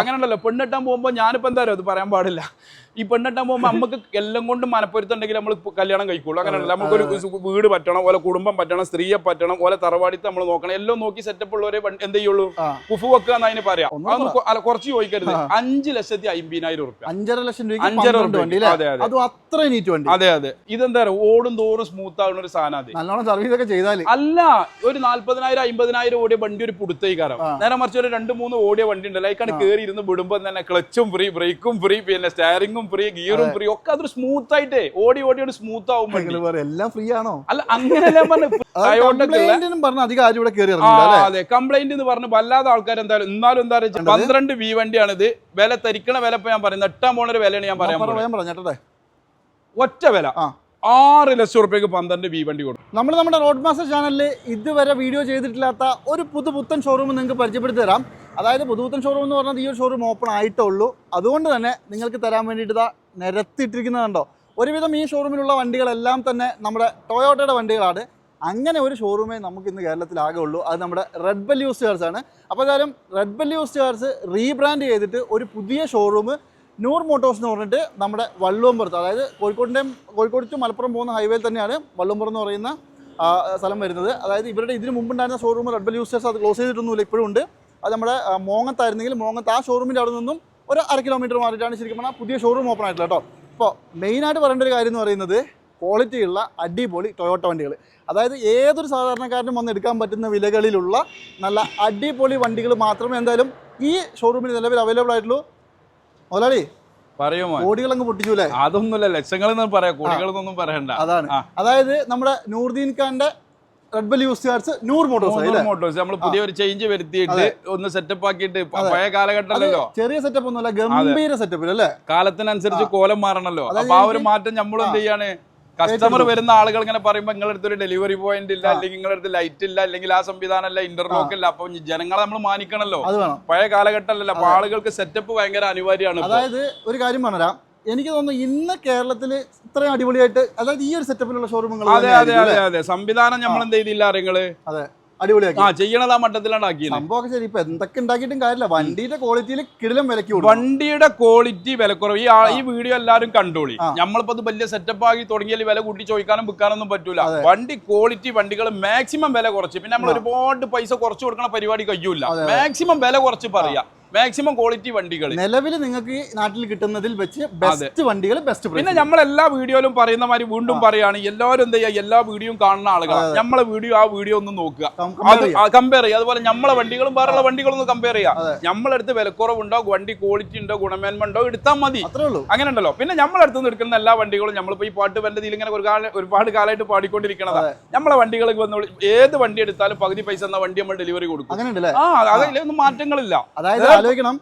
അങ്ങനെയുണ്ടല്ലോ പെണ്ണിട്ടാൻ പോകുമ്പോ ഞാനിപ്പോ എന്തായാലും അത് പറയാൻ പാടില്ല. ഈ പെണ്ണെട്ടാൻ പോകുമ്പോൾ നമുക്ക് എല്ലാം കൊണ്ടും മനപ്പൊരുത്തുണ്ടെങ്കിൽ നമ്മൾ കല്യാണം കഴിക്കുള്ളൂ. അങ്ങനെയല്ല നമുക്കൊരു ഒരു വീട് പറ്റണം ഓലെ കുടുംബം പറ്റണം സ്ത്രീയെ പറ്റണം ഓലെ തറവാടിത്ത് നമ്മൾ നോക്കണം എല്ലാം നോക്കി സെറ്റപ്പ് ഉള്ളവരെ എന്ത് ചെയ്യുള്ളൂ. കുഫു വെക്കുക എന്ന് അതിന് പറയാം. അതൊന്ന് കുറച്ച് ചോദിക്കരുത്. അഞ്ച് ലക്ഷത്തി അമ്പതിനായിരം റുപ്യ അഞ്ചര ലക്ഷം രൂപ അഞ്ചര അതെ അതെ. അതും അതെ ഇതെന്താ പറയുക ഓടും തോറും സ്മൂത്ത് ആകുന്ന ഒരു സാധനം അത്. നല്ലോണം സർവീസ് ഒക്കെ ചെയ്താൽ അല്ല ഒരു നാല്പതിനായിരം അമ്പതിനായിരം ഓടിയ വണ്ടി ഒരു പുടുത്തേക്ക് കാരണം നേരെ മറിച്ച് ഒരു രണ്ട് മൂന്ന് ഓടിയ വണ്ടി ഉണ്ടല്ലോ. അതിക്കാണ് കയറി ഇരുന്ന് വിടുമ്പോൾ തന്നെ ക്ലച്ചും ഫ്രീ ബ്രേക്കും ഫ്രീ പിന്നെ സ്റ്റാരിങ്ങും ഫ്രീ ഗിയറും ഫ്രീ ഒക്കെ അതൊരു സ്മൂത്ത് ആയിട്ടേ. ഓടി ഓടി ഓടി സ്മൂത്ത് ആവുമ്പോൾ എല്ലാം ഫ്രീ ആണോ? അല്ല അങ്ങനെയല്ല പറഞ്ഞു അതെ. കംപ്ലൈന്റ് എന്ന് പറഞ്ഞ് വല്ലാതെ ആൾക്കാർ എന്തായാലും എന്നാലും എന്താ പറയുക പന്ത്രണ്ട് വി വണ്ടിയാണിത്. വില തരിക്കണ വില ഇപ്പൊ ഞാൻ പറയുന്നത്. എട്ടാം പോണ ഒരു വിലയാണ് ഞാൻ പറയാം പോകുന്നത് പറഞ്ഞേ ഒറ്റ വില. ആ. ആറ് ലക്ഷം റുപ്യക്ക് പന്ത്രണ്ട് വി വണ്ടി കൊടുക്കും. നമ്മൾ നമ്മുടെ റോഡ് മാസ്റ്റർ ചാനലിൽ ഇതുവരെ വീഡിയോ ചെയ്തിട്ടില്ലാത്ത ഒരു പുതു പുത്തൻ ഷോറൂം നിങ്ങൾക്ക് പരിചയപ്പെടുത്തി തരാം. അതായത് പുതുപുത്തൻ ഷോറൂം എന്ന് പറഞ്ഞാൽ ഈ ഒരു ഷോറൂം ഓപ്പൺ ആയിട്ടേ ഉള്ളൂ. അതുകൊണ്ട് തന്നെ നിങ്ങൾക്ക് തരാൻ വേണ്ടിയിട്ട് ഇതാ നിരത്തിയിട്ടിരിക്കുന്നതുണ്ടോ ഒരുവിധം ഈ ഷോറൂമിലുള്ള വണ്ടികളെല്ലാം തന്നെ നമ്മുടെ ടൊയോട്ടയുടെ വണ്ടികളാണ്. അങ്ങനെ ഒരു ഷോറൂമേ നമുക്ക് ഇന്ന് കേരളത്തിലാകെ ഉള്ളൂ. അത് നമ്മുടെ റെഡ് ബെൽ യൂസ് കാർസ് ആണ്. അപ്പോൾ ഏതായാലും red bell use cars rebrand ചെയ്തിട്ട് ഒരു പുതിയ ഷോറൂം നൂർ മോട്ടോഴ്സ് എന്ന് പറഞ്ഞിട്ട് നമ്മുടെ വള്ളുവമ്പുറത്ത് അതായത് കോഴിക്കോടിന്റെയും കോഴിക്കോട് ടു മലപ്പുറം പോകുന്ന ഹൈവേയിൽ തന്നെയാണ് വള്ളുവമ്പുറം എന്ന് പറയുന്ന സ്ഥലം വരുന്നത്. അതായത് ഇവരുടെ ഇതിന് മുമ്പുണ്ടായിരുന്ന showroom red bell use users അത് ക്ലോസ് ചെയ്തിട്ടൊന്നുമില്ല ഇപ്പോഴും ഉണ്ട്. അത് നമ്മുടെ മോങ്ങത്തായിരുന്നെങ്കിൽ മോങ്ങത്ത് ആ ഷോറൂമിന്റെ അവിടെ നിന്നും ഒരു അര കിലോമീറ്റർ മാറിയിട്ടാണ് ശരിക്കും പറഞ്ഞാൽ പുതിയ ഷോറൂം ഓപ്പൺ ആയിട്ടുള്ളത് കേട്ടോ. ഇപ്പോൾ മെയിനായിട്ട് പറയേണ്ട ഒരു കാര്യം എന്ന് പറയുന്നത് ക്വാളിറ്റിയുള്ള അടിപൊളി ടൊയോട്ട വണ്ടികൾ അതായത് ഏതൊരു സാധാരണക്കാരനും വന്ന് എടുക്കാൻ പറ്റുന്ന വിലകളിലുള്ള നല്ല അടിപൊളി വണ്ടികൾ മാത്രമേ എന്തായാലും ഈ ഷോറൂമിൽ നിലവിൽ അവൈലബിൾ ആയിട്ടുള്ളൂ. മുതലാളി പറയുമോ കോടികൾ അങ്ങ് പൊട്ടിച്ചൂലേ അതൊന്നുമില്ല ലക്ഷങ്ങൾ പറയാം കോടികളൊന്നും പറയണ്ട. അതാണ്. അതായത് നമ്മുടെ നൂർദീൻ ഖാന്റെ red bell use cards Noor motors motors നമ്മൾ പുതിയ ഒരു ചേഞ്ച് വരുത്തിയിട്ട് ഒന്ന് സെറ്റപ്പ് ആക്കിയിട്ട് പഴയ കാലഘട്ടമല്ലോ ചെറിയ സെറ്റപ്പ് ഒന്നുമല്ല ഗംഭീര സെറ്റപ്പിൽ അല്ലേ? കാലത്തിനനുസരിച്ച് കോലം മാറണല്ലോ. അപ്പൊ ആ ഒരു മാറ്റം നമ്മൾ എന്ത് ചെയ്യാണ് കസ്റ്റമർ വരുന്ന ആളുകൾ ഇങ്ങനെ പറയുമ്പോ നിങ്ങളുടെ അടുത്ത് ഒരു ഡെലിവറി പോയിന്റ് ഇല്ല അല്ലെങ്കിൽ നിങ്ങളുടെ അടുത്ത് ലൈറ്റ് ഇല്ല അല്ലെങ്കിൽ ആ സംവിധാനം ഇല്ല ഇന്റർലോക്ക് ഇല്ല. അപ്പൊ ജനങ്ങളെ നമ്മൾ മാനിക്കണല്ലോ. പഴയ കാലഘട്ടമല്ലല്ലോ. അപ്പൊ ആളുകൾക്ക് സെറ്റപ്പ് ഭയങ്കര അനിവാര്യമാണ്. അതായത് ഒരു കാര്യം പറഞ്ഞുതരാം. എനിക്ക് തോന്നുന്നു ഇന്ന് കേരളത്തിൽ ഇത്രയും അടിപൊളിയായിട്ട് അതായത് ഈ ഒരു സെറ്റപ്പിലുള്ള ഷോറൂമുകൾ അതെ അതെ അതെ അതെ. സംവിധാനം നമ്മൾ എന്ത് ചെയ്തില്ല അറിയങ്ങൾ അടിപൊളിയാക്കി. ആ ചെയ്യണത് ആ മട്ടത്തിലാണ് ആക്കിയത്. സംഭവമൊക്കെ ശരി ഇപ്പൊ എന്തൊക്കെ ഉണ്ടാക്കിയിട്ടും കാര്യമില്ല. വണ്ടിയുടെ ക്വാളിറ്റിയിൽ കിടിലം വിലക്ക് കൊടുക്കും. വണ്ടിയുടെ ക്വാളിറ്റി വിലക്കുറവ്. ഈ ഈ വീഡിയോ എല്ലാവരും കണ്ടോളി. നമ്മളിപ്പോ വലിയ സെറ്റപ്പ് ആക്കി തുടങ്ങിയാൽ വില കൂട്ടി ചോദിക്കാനും വിൽക്കാനൊന്നും പറ്റൂല. വണ്ടി ക്വാളിറ്റി വണ്ടികൾ മാക്സിമം വില കുറച്ച്. പിന്നെ നമ്മൾ ഒരുപാട് പൈസ കുറച്ച് കൊടുക്കണ പരിപാടി കഴിയൂല. മാക്സിമം വില കുറച്ച് പറയാ. മാക്സിമം ക്വാളിറ്റി വണ്ടികൾ നിലവിൽ നിങ്ങൾക്ക് നാട്ടിൽ കിട്ടുന്നതിൽ വെച്ച് ബെസ്റ്റ് വണ്ടികൾ ബെസ്റ്റ് പിന്നെ നമ്മൾ എല്ലാ വീഡിയോയിലും പറയുന്ന മാതിരി വീണ്ടും പറയുകയാണ് എല്ലാവരും എന്താ ചെയ്യുക? എല്ലാ വീഡിയോയും കാണുന്ന ആളുകൾ നമ്മളെ വീഡിയോ ആ വീഡിയോ ഒന്ന് നോക്കുക. കമ്പയർ ചെയ്യുക. അതുപോലെ നമ്മളെ വണ്ടികളും വേറെയുള്ള വണ്ടികളൊന്നും കമ്പയർ ചെയ്യുക. നമ്മളെടുത്ത് വിലക്കുറവുണ്ടോ? വണ്ടി ക്വാളിറ്റി ഉണ്ടോ? ഗുണമേന്മ ഉണ്ടോ എടുത്താൽ മതി അങ്ങനെ ഉണ്ടല്ലോ പിന്നെ നമ്മളടുത്ത് നിന്ന് എടുക്കുന്ന എല്ലാ വണ്ടികളും നമ്മളിപ്പോ ഈ പാട്ട് വല്ലതിൽ ഇങ്ങനെ ഒരുപാട് കാലമായിട്ട് പാടിക്കൊണ്ടിരിക്കണതാ. നമ്മളെ വണ്ടികൾക്ക് വന്ന് ഏത് വണ്ടി എടുത്താലും പകുതി പൈസ എന്ന വണ്ടി നമ്മൾ ഡെലിവറി കൊടുക്കും. ആ അതിലൊന്നും മാറ്റങ്ങളില്ല. അതായത് ആലോചിക്കണം.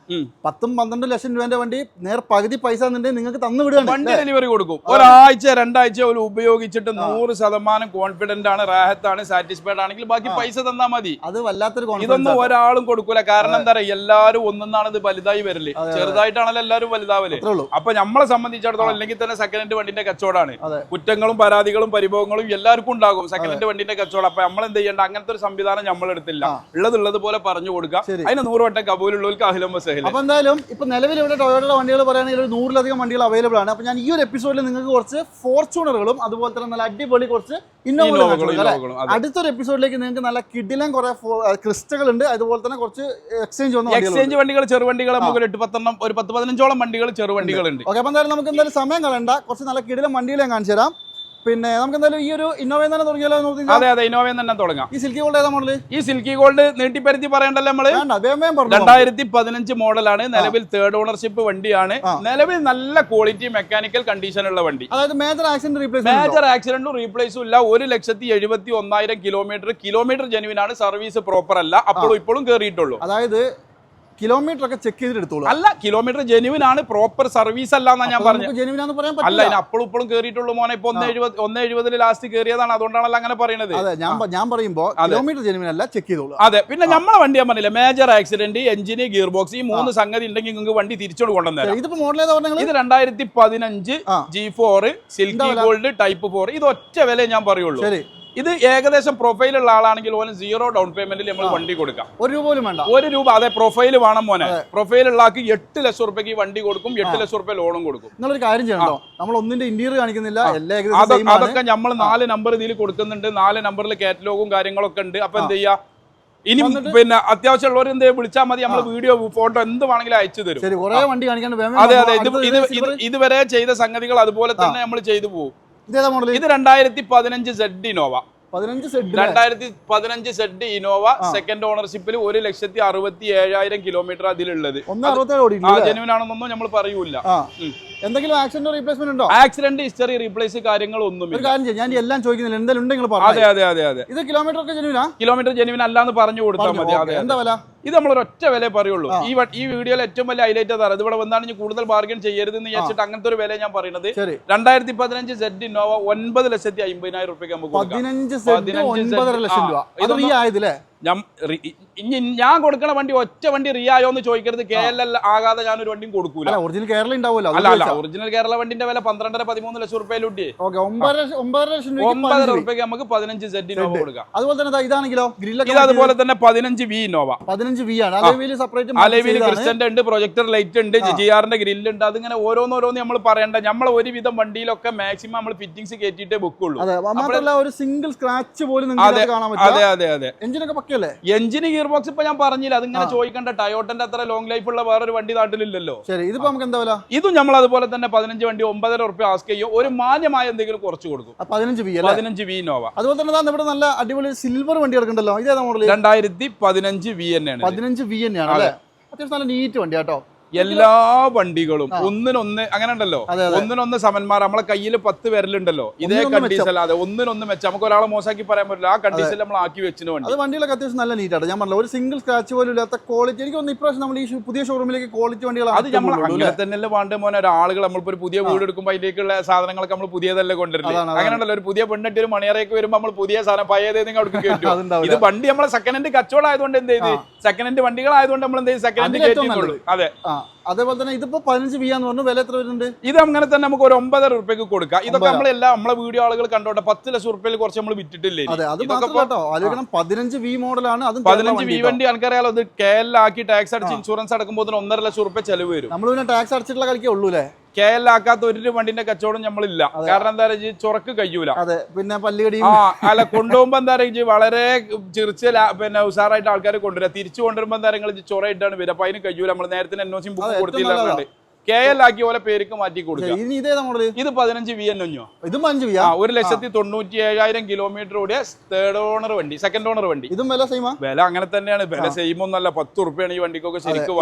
പത്തും പന്ത്രണ്ട് ലക്ഷം രൂപന്റെ വണ്ടി നേർ പകുതി പൈസ നിങ്ങൾക്ക് തന്നു വിടുകയാണ്. വണ്ടി ഡെലിവറി കൊടുക്കും. ഒരാഴ്ച രണ്ടാഴ്ച ഒരു ഉപയോഗിച്ചിട്ട് നൂറ് ശതമാനം കോൺഫിഡന്റ് ആണ് റാഹത്താണ് സാറ്റിസ്ഫൈഡ് ആണെങ്കിൽ ബാക്കി പൈസ തന്നാ മതി. അത് വല്ലാത്തൊരു ഇതൊന്നും ഒരാളും കൊടുക്കൂല. കാരണം എന്താ പറയാ എല്ലാരും ഒന്നാണ് ഇത് വലുതായി വരൽ. ചെറുതായിട്ടാണല്ലോ എല്ലാവരും വലുതാവൽ. അപ്പൊ നമ്മളെ സംബന്ധിച്ചിടത്തോളം അല്ലെങ്കിൽ തന്നെ സെക്കൻഡ് ഹാൻഡ് വണ്ടിന്റെ കച്ചവടമാണ്. കുറ്റങ്ങളും പരാതികളും പരിഭവങ്ങളും എല്ലാവർക്കും ഉണ്ടാകും സെക്കൻഡ് ഹാൻഡ് വണ്ടിന്റെ കച്ചവടം. അപ്പൊ നമ്മൾ എന്ത് ചെയ്യേണ്ട? അങ്ങനത്തെ ഒരു സംവിധാനം നമ്മൾ എടുത്തില്ല ഉള്ളത് ഉള്ളത് പോലെ പറഞ്ഞു കൊടുക്കുക. അതിന് നൂറ് വട്ടം കബൂലുള്ളവർക്ക് അപ്പൊ എന്തായാലും ഇപ്പൊ നിലവിൽ ഇവിടെ ടൊയോട്ടയുടെ വണ്ടികൾ പറയുകയാണെങ്കിൽ ഒരു നൂറിലധികം വണ്ടികൾ അവൈലബിൾ ആണ്. അപ്പൊ ഞാൻ ഈ ഒരു എപ്പിസോഡിൽ നിങ്ങൾക്ക് കുറച്ച് ഫോർച്യൂണറുകളും അതുപോലെ തന്നെ നല്ല അടിപൊളി കുറച്ച് ഇന്നോവകളും അടുത്തൊരു എപ്പിസോഡിലേക്ക് നിങ്ങൾക്ക് നല്ല കിഡിലും കുറെ ക്രിസ്റ്റകൾ ഉണ്ട്. അതുപോലെ തന്നെ കുറച്ച് എക്സ്ചേഞ്ച് വന്ന എക്സ്ചേഞ്ച് വണ്ടികൾ ചെറുവണ്ടികൾ നമുക്ക് എട്ട് പത്തെണ്ണം ഒരു പത്ത് പതിനഞ്ചോളം വണ്ടികൾ ചെറുവണ്ടികൾ ഉണ്ട് ഓക്കെ അപ്പൊ എന്തായാലും നമുക്ക് എന്തായാലും സമയം കളണ്ട കുറച്ച് നല്ല കിടിലം വണ്ടികളെ കാണിച്ചു തരാം. പിന്നെ നമുക്ക് എന്തായാലും ഈ ഒരു ഇന്നോവയിൽ തന്നെ തുടങ്ങിയാലോ അതെ അതെ ഇന്നോവയിൽ തന്നെ തുടങ്ങാം. ഈ സിൽക്കി ഗോൾഡ് ഏതാ മോഡൽ ഈ സിൽക്കി ഗോൾഡ് നീട്ടിപ്പരുത്തി പറയണ്ടല്ലോ നമ്മൾ? രണ്ടായിരത്തി പതിനഞ്ച് മോഡലാണ്. നിലവിൽ തേർഡ് ഓണർഷിപ്പ് വണ്ടിയാണ്. നിലവിൽ നല്ല ക്വാളിറ്റി മെക്കാനിക്കൽ കണ്ടീഷൻ ഉള്ള വണ്ടി. അതായത് മേജർ ആക്സിഡന്റ് റീപ്ലേസ് മേജർ ആക്സിഡന്റും റീപ്ലേസും ഇല്ല. ഒരു ലക്ഷത്തി എഴുപത്തി ഒന്നായിരം കിലോമീറ്റർ കിലോമീറ്റർ ജെനുവിനാണ് സർവീസ് പ്രോപ്പർ അല്ല. അപ്പോഴും ഇപ്പോഴും കയറിയിട്ടുള്ളൂ അതായത് കിലോമീറ്റർ ഒക്കെ ചെക്ക് ചെയ്തിട്ട് എടുത്തോളൂ അല്ല കിലോമീറ്റർ ജെനുവിൻ ആണ് പ്രോപ്പർ സർവീസ് അല്ല എന്നാ ഞാൻ പറഞ്ഞത്. ജെനുവിനാന്ന് പറയാൻ അല്ല പറ്റില്ല. അല്ല അപ്പോഴും ഇപ്പോഴും കേറിയിട്ടുള്ള മോനെ ഇപ്പൊ ഒന്ന് എഴുപത് ഒന്ന് എഴുപതിൽ ലാസ്റ്റ് കയറിയതാണ് അതുകൊണ്ടാണല്ലോ അങ്ങനെ പറയുന്നത് അതെ ഞാൻ ഞാൻ കിലോമീറ്റർ ജെനുവിൻ അല്ല ചെക്ക് ചെയ്തോളൂ. അതെ പിന്നെ നമ്മളെ വണ്ടി ഞാൻ പറഞ്ഞില്ല മേജർ ആക്സിഡന്റ് എഞ്ചിന് ഗിയർ ബോക്സ് ഈ മൂന്ന് സംഗതി ഉണ്ടെങ്കിൽ നിങ്ങൾക്ക് വണ്ടി തിരിച്ചോട് കൊണ്ടുവന്നത് ഇതിപ്പോ മോഡൽ ഏതാ പറഞ്ഞത് ഇത് രണ്ടായിരത്തി പതിനഞ്ച്. G four silky gold type four ഇത് ഒറ്റ വില ഞാൻ പറയുള്ളൂ. ശരി. ഇത് ഏകദേശം പ്രൊഫൈലുള്ള ആളാണെങ്കിൽ ഓന് സീറോ ഡൗൺ പേയ്മെന്റിൽ നമ്മൾ വണ്ടി കൊടുക്കാം. ഒരു രൂപ പോലും വേണ്ട. ഒരു രൂപ അതെ പ്രൊഫൈൽ വേണം മോനെ. പ്രൊഫൈലുള്ള ആൾക്ക് എട്ട് ലക്ഷം റുപ്യക്ക് വണ്ടി കൊടുക്കും എട്ട് ലക്ഷം റുപ്യ ലോണും കൊടുക്കും. നിങ്ങളൊരു കാര്യം ചെയ്യണോ നമ്മൾ ഒന്നിന്റെ ഇന്റീരിയർ കാണിക്കുന്നില്ല അതൊക്കെ നമ്മൾ നാല് നമ്പർ ഇതിൽ കൊടുക്കുന്നുണ്ട്. നാല് നമ്പറിൽ കാറ്റലോഗും കാര്യങ്ങളൊക്കെ ഉണ്ട്. അപ്പൊ എന്ത് ചെയ്യാ? ഇനി പിന്നെ അത്യാവശ്യമുള്ളവർ എന്ത് വിളിച്ചാൽ മതി. നമ്മൾ വീഡിയോ ഫോട്ടോ എന്ത് വേണമെങ്കിലും അയച്ചു തരും. അതെ അതെ. ഇത് ഇതുവരെ ചെയ്ത സംഗതികൾ അതുപോലെ തന്നെ നമ്മൾ ചെയ്തു പോകും. ഇതേതാ മോഡൽ ഇത് രണ്ടായിരത്തി പതിനഞ്ച് സെഡ് ഇനോവ രണ്ടായിരത്തി പതിനഞ്ച് സെഡ് ഇനോവ സെക്കൻഡ് ഓണർഷിപ്പിൽ ഒരു ലക്ഷത്തി അറുപത്തി ഏഴായിരം കിലോമീറ്റർ അതിലുള്ളത് ജെനുവിൻ ആണെന്നൊന്നും നമ്മൾ പറയൂല. എന്തെങ്കിലും ആക്സിഡന്റ് റീപ്ലേസ്മെന്റ് ഉണ്ടോ? ആക്സിഡന്റ് ഹിസ്റ്ററി റീപ്ലേസ് ഒരു കാര്യങ്ങളൊന്നുമില്ല കാര്യം ചെയ്യും ഞാൻ എല്ലാം ചോദിക്കുന്നില്ല. എന്തെങ്കിലും ഉണ്ടെങ്കിൽ പറഞ്ഞു അതെ അതെ അതെ അതെ. ഇത് കിലോമീറ്റർ ഒക്കെ ജനുവിനാ കിലോമീറ്റർ ജെനുവിൻ അല്ലാന്ന് പറഞ്ഞു കൊടുത്താൽ മതി. അതെ എന്താ വില? ഇത് നമ്മൾ ഒറ്റ വില പറയുള്ളൂ. ഈ വ- ഈ വീഡിയോയിൽ ഏറ്റവും വലിയ ഹൈലൈറ്റ് അതാണ് ഇത് ഇവിടെ വന്നാണ് ഇനി കൂടുതൽ ബാർഗൻ ചെയ്യരുത് എന്ന് വിചാരിച്ചിട്ട് അങ്ങനത്തെ ഒരു വില ഞാൻ പറയുന്നത്. ശരി. രണ്ടായിരത്തി പതിനഞ്ച് സെഡ് ഇന്നോവ ഒൻപത് ലക്ഷത്തി അമ്പതിനായിരം റുപ്യക്ക് നമുക്ക് കൊടുക്കാം. പതിനഞ്ച് സെഡ് പതിനഞ്ച് ഒൻപതര ലക്ഷം ആ, രൂപ. അത് ഇതൊന്നും- റീ ആയതില്ലേ ഞാൻ റി- ഇനി ഞാൻ കൊടുക്കണ വണ്ടി ഒറ്റ വണ്ടി റിയായോ എന്ന് ചോദിക്കരുത്. കെ എൽ എൽ ആകാതെ ഞാൻ ഒരു വണ്ടിയും കൊടുക്കൂല. ഒറിജിനൽ കേരള ഉണ്ടാവുമല്ലോ അല്ല അല്ല ഒറിജിനൽ കേരള വണ്ടിന്റെ വില പന്ത്രണ്ടര പതിമൂന്ന് ലക്ഷം റുപ്യയിലൂട്ടി ഓക്കെ ഒമ്പതര റുപ്യക്ക് നമുക്ക് പതിനഞ്ച് സെഡ് ഇന്നോവ കൊടുക്കാം. അതുപോലെ തന്നെ ഇതാണെങ്കിലോ ഇത് അതുപോലെ തന്നെ പതിനഞ്ച് വി ഇന്നോവ പതിനഞ്ച് വി ആണ്. അലവിൽ ക്രിസ്റ്റന്റെ ഉണ്ട് പ്രൊജക്ടർ ലൈറ്റ് ഉണ്ട് ജി ആറിന്റെ ഗ്രില്ല് ഉണ്ട് അതിങ്ങനെ ഓരോന്നോരോന്ന് നമ്മൾ പറയണ്ട. നമ്മൾ ഒരുവിധം വണ്ടിയിലൊക്കെ മാക്സിമം നമ്മൾ ഫിറ്റിംഗ്സ് കയറ്റിയിട്ടേ ബുക്കുള്ളൂ ഒരു സിംഗിൾ സ്ക്രാച്ച് പോലും അതെ അതെ അതെ എഞ്ചിനൊക്കെ പക്കല്ലേ എഞ്ചിന് ഗിയർ ബോക്സ് ഇപ്പൊ ഞാൻ പറഞ്ഞില്ല അതിങ്ങനെ ചോദിക്കേണ്ട ടയോട്ടന്റെ അത്ര ലോങ് ലൈഫ് ഉള്ള വേറൊരു വണ്ടി നാട്ടിലില്ലല്ലോ. ശരി ഇതിപ്പോ നമുക്ക് എന്താ വില? ഇതും നമ്മൾ അതുപോലെ തന്നെ പതിനഞ്ച് വണ്ടി ഒമ്പതര ഉറുപ്പ്യ ആസ്ക് ചെയ്യും. ഒരു മാന്യമായ എന്തെങ്കിലും കുറച്ച് കൊടുക്കും. പതിനഞ്ച് വി പതിനഞ്ച് വി നോവ അതുപോലെ തന്നെ ഇവിടെ നല്ല അടിപൊളി സിൽവർ വണ്ടി എടുക്കണ്ടല്ലോ. ഇതേതാ മോഡൽ രണ്ടായിരത്തി പതിനഞ്ച് വി എന്നെയാണ്. പതിനഞ്ച് വി എന്നെയാണ് അത്യാവശ്യം നല്ല നീറ്റ് വണ്ടി കേട്ടോ എല്ലാ വണ്ടികളും. ഒന്നിനൊന്ന് അങ്ങനെ ഉണ്ടല്ലോ. ഒന്നിനൊന്ന് സമന്മാർ. നമ്മളെ കയ്യിൽ പത്ത് പേരിലുണ്ടല്ലോ. ഇതേ കണ്ടീഷൻ അല്ലാതെ ഒന്നിനൊന്ന് മെച്ചം. നമുക്ക് ഒരാളെ മോശമാക്കി പറയാൻ പറ്റില്ല. ആ കണ്ടീഷൻ നമ്മൾ ആക്കി വെച്ചിന് വേണ്ടി. അത് വണ്ടികളൊക്കെ അത്യാവശ്യം നല്ല നീറ്റ് ആണ് ഞാൻ പറഞ്ഞില്ല ഒരു സിംഗിൾ സ്ക്രാച്ച് പോലും ഇല്ലാത്ത ക്വാളിറ്റി എനിക്ക് ഒന്ന് ഇപ്രാവശ്യം നമ്മൾ ഈ പുതിയ ഷോറൂമിലേക്ക് ക്വാളിറ്റി വണ്ടികൾ അത് നമ്മൾ അങ്ങനെ തന്നെയല്ലേ വേണ്ട മോനെ? ഒരാളുകൾ നമ്മളിപ്പോ ഒരു പുതിയ വീട് എടുക്കുമ്പോൾ അതിലേക്കുള്ള സാധനങ്ങളൊക്കെ നമ്മൾ പുതിയതല്ലേ കൊണ്ടുവരുന്നത്. അങ്ങനെയുണ്ടല്ലോ ഒരു പുതിയ പെണ്ണിട്ട് ഒരു മണിയറയൊക്കെ വരുമ്പോൾ നമ്മൾ പുതിയ സാധനം പഴയതേതെങ്കിലും അവിടെ കയറ്റും. ഇത് വണ്ടി നമ്മളെ സെക്കൻഡ് ഹാൻഡ് കച്ചവടം ആയതുകൊണ്ട് എന്ത് ചെയ്ത്? സെക്കൻഡ് ഹാൻഡ് വണ്ടികളായതുകൊണ്ട് നമ്മൾ എന്ത് ചെയ്ത്? സെക്കൻഡ് ഹാൻഡ് കയറ്റിയുള്ളൂ അതെ. അതേപോലെ തന്നെ ഇതിപ്പോ പതിനഞ്ച് ബി ആന്ന് പറഞ്ഞു. വില എത്ര വരുന്നുണ്ട്? ഇത് അങ്ങനെ തന്നെ നമുക്ക് ഒരു ഒമ്പതര റുപ്യക്ക് കൊടുക്കാം. ഇതൊക്കെ നമ്മളെല്ലാം നമ്മളെ വീഡിയോ ആളുകൾ കണ്ടോട്ടെ. പത്ത് ലക്ഷം റുപ്യയിൽ കുറച്ച് നമ്മൾ വിറ്റിട്ടില്ലേ. അതെ അത് കേട്ടോ ആലോചിക്കണം. പതിനഞ്ച് വി മോഡലാണ് അത് പതിനഞ്ച് വി വണ്ടി എനിക്കറിയാലോ ഇത് കെ ആക്കി ടാക്സ് അടിച്ച് ഇൻഷുറൻസ് അടക്കുമ്പോൾ ഒന്നര ലക്ഷം റുപ്യ ചെലവ് വരും. നമ്മൾ പിന്നെ ടാക്സ് അടിച്ചിട്ടുള്ള കളിക്കേ ഉള്ളൂ അല്ലേ കെ എൽ ആക്കാത്ത ഒരു വണ്ടിന്റെ കച്ചവടം നമ്മളില്ല. കാരണം എന്താ പറയുക ചൊറക്ക് കഴിയൂല. അതെ പിന്നെ പല്ലുകടിയും ആ അല്ല കൊണ്ടുപോകുമ്പോ എന്താ പറയുക വളരെ ചെറിച്ച പിന്നെ ഉഷാറായിട്ട് ആൾക്കാർ കൊണ്ടുവരാം. തിരിച്ചു കൊണ്ടുവരുമ്പോ എന്താ പറയുക ചൊറയിട്ടാണ് വരിക. അപ്പൊ അതിന് കഴിയൂല. നമ്മൾ നേരത്തെ എൻ ബുക്ക് കൊടുത്തില്ല. കെ എൽ ആക്കിയ പോലെ പേർക്ക് മാറ്റി കൊടുക്കുക ഇത് പതിനഞ്ച് വി എൻ ഒഞ്ഞോ? ഇതും അഞ്ച് വി ഒരു ലക്ഷത്തി തൊണ്ണൂറ്റി ഏഴായിരം കിലോമീറ്റർ ഓടിയ തേർഡ് ഓണർ വണ്ടി സെക്കൻഡ് ഓണർ വണ്ടി. ഇതും വില സെയിം വില അങ്ങനെ തന്നെയാണ്. വില സെയിം ഒന്നല്ല പത്ത് ഉറുപ്പിയാണ് ഈ വണ്ടിക്കൊക്കെ ശരിക്കും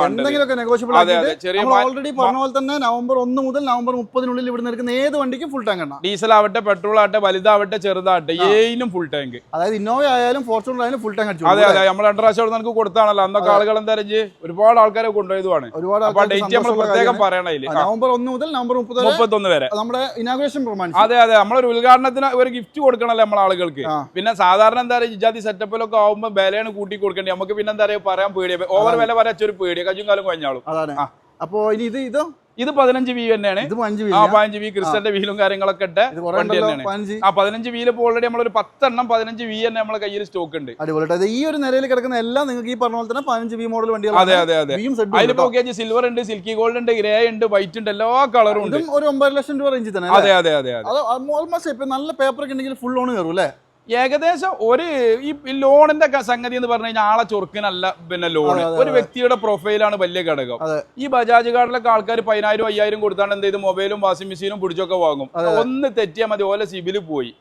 ഓൾറെഡി പറഞ്ഞ പോലെ തന്നെ നവംബർ ഒന്ന് മുതൽ നവംബർ മുപ്പതിനുള്ളിൽ ഇവിടെ നിൽക്കുന്ന ഏത് വണ്ടിക്കും ഫുൾ ടാങ്ക് ഡീസൽ ആവട്ടെ പെട്രോൾ ആവട്ടെ വലുതാവട്ടെ ചെറുതാവട്ടെ ഏതിനും ഫുൾ ടാങ്ക് അതായത് ഇന്നോവ ആയാലും ഫോർച്യൂണർ ആയാലും ഫുൾ ടാങ്ക് അടിച്ചു അതെ അതെ നമ്മൾ രണ്ടു പ്രാവശ്യം നമുക്ക് കൊടുത്താണല്ലോ. അന്നൊക്കെ ആളുകൾ എന്താ ഒരുപാട് ആൾക്കാരെ കൊണ്ടുപോയതുമാണ്. ഒരുപാട് ഡേറ്റ് നമ്മൾ പ്രത്യേകം. പറയണ. നവംബർ ഒന്ന് മുതൽ നവംബർ മുപ്പത് മുപ്പത്തൊന്ന് വരെ. നമ്മുടെ ഇനാഗ്രേഷൻ പ്രമാണിച്ച് അതെ അതെ. നമ്മളൊരു ഉദ്ഘാടനത്തിന് ഒരു ഗിഫ്റ്റ് കൊടുക്കണല്ലോ നമ്മളെ ആളുകൾക്ക്? പിന്നെ സാധാരണ എന്താ പറയുക ഇജാതി സെറ്റപ്പിലൊക്കെ ആവുമ്പോൾ വിലയാണ് കൂട്ടി കൊടുക്കേണ്ടി. നമുക്ക് പിന്നെ എന്താ പറയുക പറയാൻ പേടിയാ. ഓവർ വില പറയാൻ പേടിയാ. കഴിഞ്ഞാലും കജും കാലം കഴിഞ്ഞാളും. അതാണ്. ഇനി ഇത് ഇതോ? ഇത് പതിനഞ്ച് വി തന്നെയാണ്. ആ പതിനഞ്ച് വി ക്രിസ്റ്റന്റെ വീലും കാര്യങ്ങളൊക്കെ ഇട്ട് വണ്ടി തന്നെയാണ്. ആ പതിനഞ്ച് വീൽ ഇപ്പോൾ ഓൾറെഡി നമ്മളൊരു പത്തെണ്ണം പതിനഞ്ച് വി തന്നെ നമ്മളെ കയ്യിൽ സ്റ്റോക്ക് ഉണ്ട്. അടിപൊളി ഈ ഒരു നിലയിൽ കിടക്കുന്ന എല്ലാം നിങ്ങൾക്ക് ഈ പറഞ്ഞ പോലെ തന്നെ പതിനഞ്ച് വി മോഡൽ അതെ അതെ അതെ. അതിലിപ്പോ സിൽവർ ഉണ്ട് സിൽക്കി ഗോൾഡ് ഉണ്ട് ഗ്രേ ഉണ്ട് വൈറ്റ് ഉണ്ട് എല്ലാ കളറും ഉണ്ട്. ഒരു ഒമ്പത് ലക്ഷം രൂപ റേഞ്ചിൽ തന്നെ അതെ അതെ അത് ഓൾമോസ്റ്റ് ഇപ്പൊ നല്ല പേപ്പർ ഒക്കെ ഉണ്ടെങ്കിൽ ഫുൾ ഓൺ കയറും അല്ലേ? ഏകദേശം ഒരു ഈ ലോണിന്റെ സംഗതി എന്ന് പറഞ്ഞു കഴിഞ്ഞാൽ ആളെ ചൊറുക്കിനല്ല പിന്നെ ലോൺ ഒരു വ്യക്തിയുടെ പ്രൊഫൈലാണ് വലിയ ഘടകം. ഈ ബജാജ് കാർഡിലൊക്കെ ആൾക്കാർ പതിനായിരം അയ്യായിരം കൊടുത്താണ് എന്ത് ചെയ്ത്? മൊബൈലും വാഷിംഗ് മെഷീനും പിടിച്ചൊക്കെ വാങ്ങും. ഒന്ന് തെറ്റിയാൽ മതി. ഓല സിബിൽ പോയി.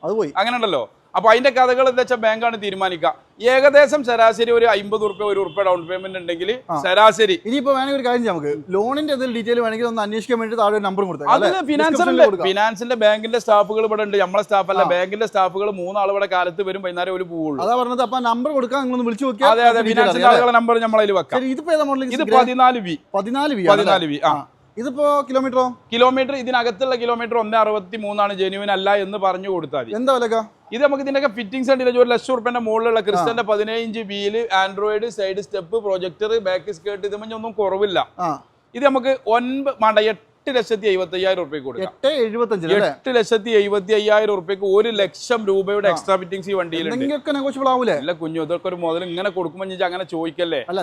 അത് പോയി അതിന്റെ അപ്പൊ അതിന്റെ കഥകൾ എന്താ വെച്ചാൽ ബാങ്കാണ് തീരുമാനിക്കുക. ഏകദേശം ശരാശരി ഒരു അമ്പത് ഉറുപ്പ ഒരു ഉറുപ്പ ഡൗൺ പേയ്മെന്റ് ഉണ്ടെങ്കിൽ ശരാശരി. ഇനിയിപ്പോ വേണമെങ്കിൽ ഒരു കാര്യം നമുക്ക്. ലോണിന്റെ ഡീറ്റെയിൽ വേണമെങ്കിൽ ഒന്ന് അന്വേഷിക്കാൻ വേണ്ടി താഴെ നമ്പർ കൊടുത്തു അത്? ഫിനാൻസിന്റെ. ഫിനാൻസിന്റെ ബാങ്കിന്റെ സ്റ്റാഫുകൾ ഇവിടെ ഉണ്ട്. നമ്മളെ സ്റ്റാഫ് അല്ല. ബാങ്കിന്റെ സ്റ്റാഫുകൾ മൂന്നാൾ ഇവിടെ കാലത്ത് വരും വൈകുന്നേരം ഒരു പോവുള്ളൂ. അതാ പറഞ്ഞത്. അപ്പൊ നമ്പർ കൊടുക്കാൻ നിങ്ങൾ വിളിച്ചു നോക്കിയാൽ അതെ അതെ. ഫിനാൻസിന്റെ ആളുകളെ നമ്പർ നമ്മളതിൽ? വെക്കാം. ഇതിപ്പോ ഏതാ മോഡൽ ഇത് പതിനാല് വി. പതിനാല് വി പതിനാല് വി ആ. ഇതിപ്പോ കിലോമീറ്ററോ കിലോമീറ്റർ ഇതിനകത്തുള്ള കിലോമീറ്റർ ഒന്ന് അറുപത്തി മൂന്നാണ് ജെനുവിൻ അല്ല എന്ന് പറഞ്ഞു കൊടുത്താൽ എന്താ വിലക്ക? ഇത് നമുക്ക് ഇതിന്റെയൊക്കെ ഫിറ്റിംഗ്സ് ഉണ്ട് ഒരു ലക്ഷം റുപ്യന്റെ മുകളിലുള്ള ക്രിസ്റ്റന്റെ പതിനേഴ് inch wheel android side step projector back skirt ഇത് ഒന്നും കുറവില്ല. ഇത് നമുക്ക് ഒൻപത് മണ്ട എട്ട് എട്ട് ലക്ഷത്തി എഴുപത്തി അയ്യായിരം റുപ്യക്ക് കൊടുക്കാം. എട്ട് ലക്ഷത്തി എഴുപത്തി അയ്യായിരം റുപ്യക്ക് ഒരു ലക്ഷം രൂപയുടെ എക്സ്ട്രാ ഫിറ്റിംഗ്സ് ഈ വണ്ടിയിൽ അല്ല കുഞ്ഞു ഇതൊക്കെ ഒരു മുതൽ ഇങ്ങനെ കൊടുക്കുമ്പോൾ ഞാൻ അങ്ങനെ ചോദിക്കല്ലേ? അല്ല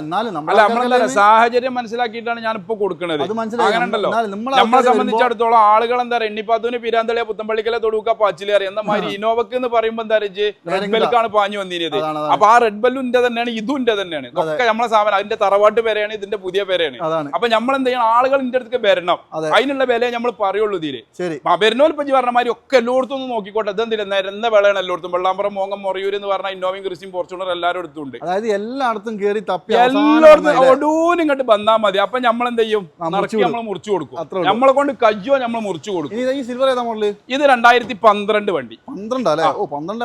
നമ്മളെ സാഹചര്യം മനസ്സിലാക്കിയിട്ടാണ് ഞാൻ ഇപ്പൊ കൊടുക്കുന്നത് അങ്ങനെയുണ്ടല്ലോ അങ്ങനെ ഉണ്ടല്ലോ. നമ്മളെ സംബന്ധിച്ചിടത്തോളം ആളുകൾ എന്താ പറയുക എണ്ണിപ്പാത്തൂന് പിരാന്തളിയ പുത്തമ്പള്ളിക്കലെ തൊടുക്ക പാച്ചിലേറി എന്ന മാതിരി ഇനോവക്ക് എന്ന് പറയുമ്പോൾ എന്താ പറയുക റെഡ് ബെൽക്കാണ് പാഞ്ഞു വന്നിരുന്നത് അപ്പൊ ആ റെഡ് ബെല്ലിന്റെ തന്നെയാണ് ഇതും തന്നെയാണ്. ഒക്കെ നമ്മളെ സാധനം അതിന്റെ തറവാട്ട് പേരെയാണ് ഇതിന്റെ പുതിയ പേരെയാണ് അപ്പൊ നമ്മൾ എന്ത് ചെയ്യണം? ആളുകൾ ഇതിന്റെ അടുത്തേക്ക് വരണം. അതിനുള്ള വിലയെ നമ്മൾ പറയുള്ളൂ തീരെ ശരി. വരുന്നോൽ പഞ്ചി പറഞ്ഞ മാതിരി ഒക്കെ എല്ലായിടത്തും ഒന്ന് നോക്കിക്കോട്ടെ. ഇതെന്തില്ല നിരന്ന വിളയാണ് എല്ലായിടത്തും. വെള്ളാമ്പറം മോങ്ങം മൊറയൂർ എന്ന് പറഞ്ഞ ഇന്നോവയും ക്രിസ്റ്റിയും ഫോർച്യൂണർ എല്ലാവരും എടുത്തുണ്ട്. അതായത് എല്ലായിടത്തും കയറി തപ്പി എല്ലായിടത്തും ഒടൂനും ഇങ്ങോട്ട് വന്നാ മതി. അപ്പൊ നമ്മൾ എന്ത് ചെയ്യും? നമ്മൾ മുറിച്ചു കൊടുക്കും. നമ്മളെ കൊണ്ട് കയ്യോ നമ്മൾ മുറിച്ചു കൊടുക്കും. ഈ സിൽവർ ഏതാ മോഡൽ ഇത് രണ്ടായിരത്തി പന്ത്രണ്ട് വണ്ടി. പന്ത്രണ്ട് അല്ലേ? ഓ പന്ത്രണ്ട്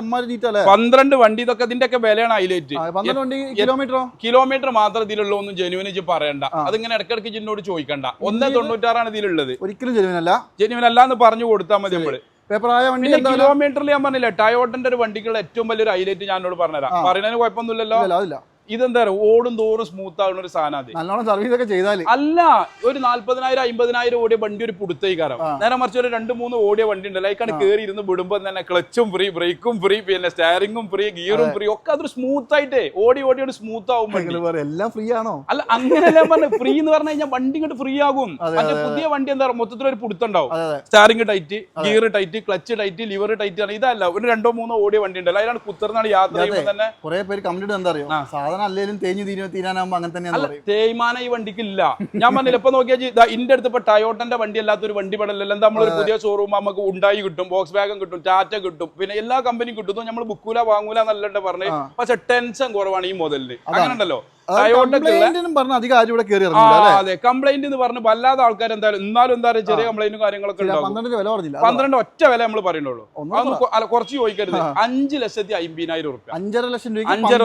പന്ത്രണ്ട് വണ്ടി ഇതൊക്കെ ഇതിന്റെ ഒക്കെ വിലയാണ് ഹൈലൈറ്റ് ആ, പന്ത്രണ്ട് വണ്ടി കിലോമീറ്ററോ കിലോമീറ്റർ മാത്രം ഇതിലുള്ള ഒന്നും ജനുവിന് പറയണ്ട. അതിങ്ങനെ ഇടക്കിടക്ക് ജിന്നോട് ചോദിക്കണ്ട. ഒന്നേ തൊണ്ണൂറ്റാറാണ് ഇതിലുള്ളത്. ഒരിക്കലും ജനുവിനല്ല. അല്ല എന്ന് പറഞ്ഞു കൊടുത്താൽ മതി നമ്മൾ. പിന്നെ കിലോമീറ്ററിൽ ഞാൻ പറഞ്ഞില്ല ടയോട്ടന്റെ ഒരു വണ്ടിക്കുള്ള ഏറ്റവും വലിയൊരു ഹൈലൈറ്റ് ഞാനോട് പറഞ്ഞുതരാം. പറയുന്നതിന് കുഴപ്പമൊന്നുമില്ലല്ലോ. ഇതെന്താ പറയുക? ഓടും തോറും സ്മൂത്ത് ആകുന്ന ഒരു സാധനം നല്ലോണം സർവീസ് ഒക്കെ ചെയ്താൽ അല്ല ഒരു നാല്പതിനായിരം അമ്പതിനായിരം ഓടിയ വണ്ടി ഒരു പുടുത്തേ കാരണം നേരെ മറിച്ച് ഒരു രണ്ട് മൂന്ന് ഓടിയ വണ്ടി ഉണ്ട് ലൈക്കാണ് കയറി ഇരുന്ന് വിടുമ്പോൾ തന്നെ ക്ലച്ചും ഫ്രീ ബ്രേക്കും ഫ്രീ പിന്നെ സ്റ്റാരിങ്ങും ഫ്രീ ഗിയറും ഫ്രീ ഒക്കെ അതൊരു സ്മൂത്ത് ആയിട്ടേ ഓടി ഓടി ഒരു സ്മൂത്ത് ആവും വണ്ടി. നിങ്ങൾ പറയും, എല്ലാം ഫ്രീ ആണോ? അല്ല അങ്ങനെയല്ല പറഞ്ഞു ഫ്രീ എന്ന് പറഞ്ഞു കഴിഞ്ഞാൽ വണ്ടി ഇങ്ങോട്ട് ഫ്രീ ആകും. അതെ, പുതിയ വണ്ടി എന്താ പറയുക? മൊത്തത്തിൽ ഒരു പുടുത്തുണ്ടാവും steering tight gear tight clutch tight lever tight ആണ്. ഇതല്ല ഒരു രണ്ടോ മൂന്നോ ഓടിയ വണ്ടി ഉണ്ടല്ലോ അതിലാണ് കുത്തർന്നാണ് യാത്ര ചെയ്യുമ്പോൾ തന്നെ കുറെ പേര് കംപ്ലീറ്റ് എന്താ അറിയോ? സാധനം അല്ലെങ്കിലും തേഞ്ഞു തീരുമാനം തീരാനാകുമ്പോൾ അങ്ങനെ അല്ല പറയും. തേയ്മാന ഈ വണ്ടിക്ക് ഇല്ല ഞാൻ പറഞ്ഞില്ല ഇപ്പൊ നോക്കിയാൽ ഇന്റെ അടുത്ത് ഇപ്പൊ ടയോട്ടന്റെ വണ്ടി അല്ലാത്ത ഒരു വണ്ടി പടലല്ലോ എന്താ നമ്മളൊരു പുതിയ ഷോറൂം നമുക്ക് ഉണ്ടായി കിട്ടും ബോക്സ് വാഗൻ കിട്ടും ടാറ്റ കിട്ടും. പിന്നെ എല്ലാ കമ്പനിയും കിട്ടുന്നു നമ്മൾ ബുക്കൂല വാങ്ങൂല എന്നല്ലേ പറഞ്ഞ്. പക്ഷെ ടെൻഷൻ കുറവാണ് ഈ മോഡലിൽ അങ്ങനെ ഉണ്ടല്ലോ പറഞ്ഞ അധികം ആരും ഇവിടെ കയറി അതെ. കംപ്ലൈന്റ് എന്ന് പറഞ്ഞ് വല്ലാതെ ആൾക്കാർ എന്തായാലും എന്നാലും എന്താ പറയുക ചെറിയ കംപ്ലൈന്റും കാര്യങ്ങളൊക്കെ ഉണ്ടാവും പന്ത്രണ്ട് ഒറ്റ വില നമ്മൾ പറയുന്നുള്ളൂ. കുറച്ച് ചോദിക്കരുത്. അഞ്ച് ലക്ഷത്തി അമ്പതിനായിരം റുപ്യ അഞ്ചര ലക്ഷം രൂപയ്ക്ക് അഞ്ചര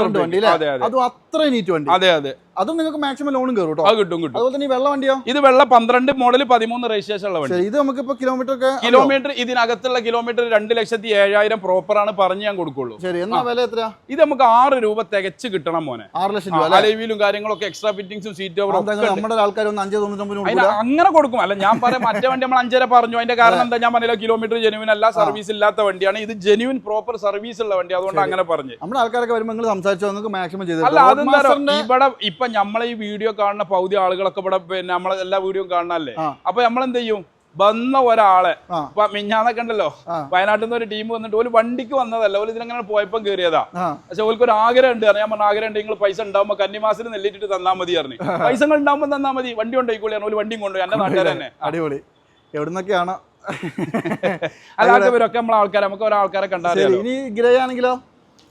അതെ അതെ. അതും അത്ര നീറ്റ് വണ്ടി. അതെ അതെ. അതും നിങ്ങൾക്ക് മാക്സിമം ലോണും കയറും കേട്ടോ അത് കിട്ടും കിട്ടും. അതുപോലെ തന്നെ ഈ വെള്ള വണ്ടിയോ? ഇത് വെള്ള പന്ത്രണ്ട് മോഡൽ പതിമൂന്ന് രജിസ്ട്രേഷൻ ഉള്ള വണ്ടി. ഇത് നമുക്ക് ഇപ്പൊ കിലോമീറ്റർ ഒക്കെ കിലോമീറ്റർ ഇതിനകത്തുള്ള കിലോമീറ്റർ രണ്ട് ലക്ഷത്തി ഏഴായിരം പ്രോപ്പർ ആണ് പറഞ്ഞ് ഞാൻ കൊടുക്കുള്ളൂ. ശരി എന്നാ വില എത്ര ഇത് നമുക്ക് ആറ് രൂപ തികച്ച് കിട്ടണം മോനെ. ആറ് ലക്ഷം രൂപ അല്ലേ? അലവിലും കാര്യങ്ങളൊക്കെ എക്സ്ട്രാ ഫിറ്റിംഗ്സും സീറ്റ് കവറും ഒക്കെ ഉണ്ട്. നമ്മുടെ ആൾക്കാർ ഒന്ന് അഞ്ച് തൊണ്ണൂറ്റൊമ്പതിന് അതിന് കൊടുക്കൂല? അങ്ങനെ കൊടുക്കും. അല്ല ഞാൻ പറയാം മറ്റേ വണ്ടി നമ്മൾ അഞ്ചര പറഞ്ഞു. അതിന്റെ കാരണം എന്താ? ഞാൻ പറഞ്ഞില്ല കിലോമീറ്റർ ജെനുവിൻ അല്ല സർവീസ് ഇല്ലാത്ത വണ്ടിയാണ്. ഇത് ജെനുവിൻ പ്രോപ്പർ സർവീസ് ഉള്ള വണ്ടി. അതുകൊണ്ട് അങ്ങനെ പറഞ്ഞു. നമ്മുടെ ആൾക്കാരൊക്കെ വരുമ്പോൾ നിങ്ങൾ സംസാരിച്ചോ നിങ്ങൾക്ക് മാക്സിമം ചെയ്തു അല്ല അത് അതെന്താ ഇവിടെ ഇപ്പൊ നമ്മളെ ഈ വീഡിയോ കാണുന്ന പൗതി ആളുകളൊക്കെ ഇവിടെ പിന്നെ നമ്മളെ എല്ലാ വീഡിയോ കാണണല്ലേ. അപ്പൊ നമ്മൾ എന്ത് ചെയ്യും വന്ന ഒരാളെ. ഇപ്പൊ മിഞ്ഞാന്നൊക്കെ ഉണ്ടല്ലോ? വയനാട്ടിൽ നിന്ന് ഒരു ടീം വന്നിട്ട് ഒരു വണ്ടിക്ക് വന്നതല്ല? ഒരു ഇതിനങ്ങനെ പോയപ്പം കയറിയതാ പക്ഷെ ഓൽക്ക് ഒരു ആഗ്രഹം ഉണ്ട് ഞാൻ പറഞ്ഞ ആഗ്രഹം ഉണ്ട് നിങ്ങൾ പൈസ ഉണ്ടാവുമ്പോ കന്നിമാസിൽ നെല്ലിട്ടിട്ട് തന്നാ മതി പറഞ്ഞു. പൈസ ഉണ്ടാവുമ്പോ തന്നാ മതി. വണ്ടി കൊണ്ടുപോയിക്കോളിയാണ് ഒരു വണ്ടിയും കൊണ്ടുപോയി. എന്റെ നാട്ടുകാർ തന്നെ. അടിപൊളി. എവിടുന്നൊക്കെയാണ്? അല്ലാത്തവരൊക്കെ നമ്മളെ ആൾക്കാർ നമുക്ക് ഒരാൾക്കാരെ കണ്ടാലും ഇനി ഗ്രേ ആണെങ്കിലോ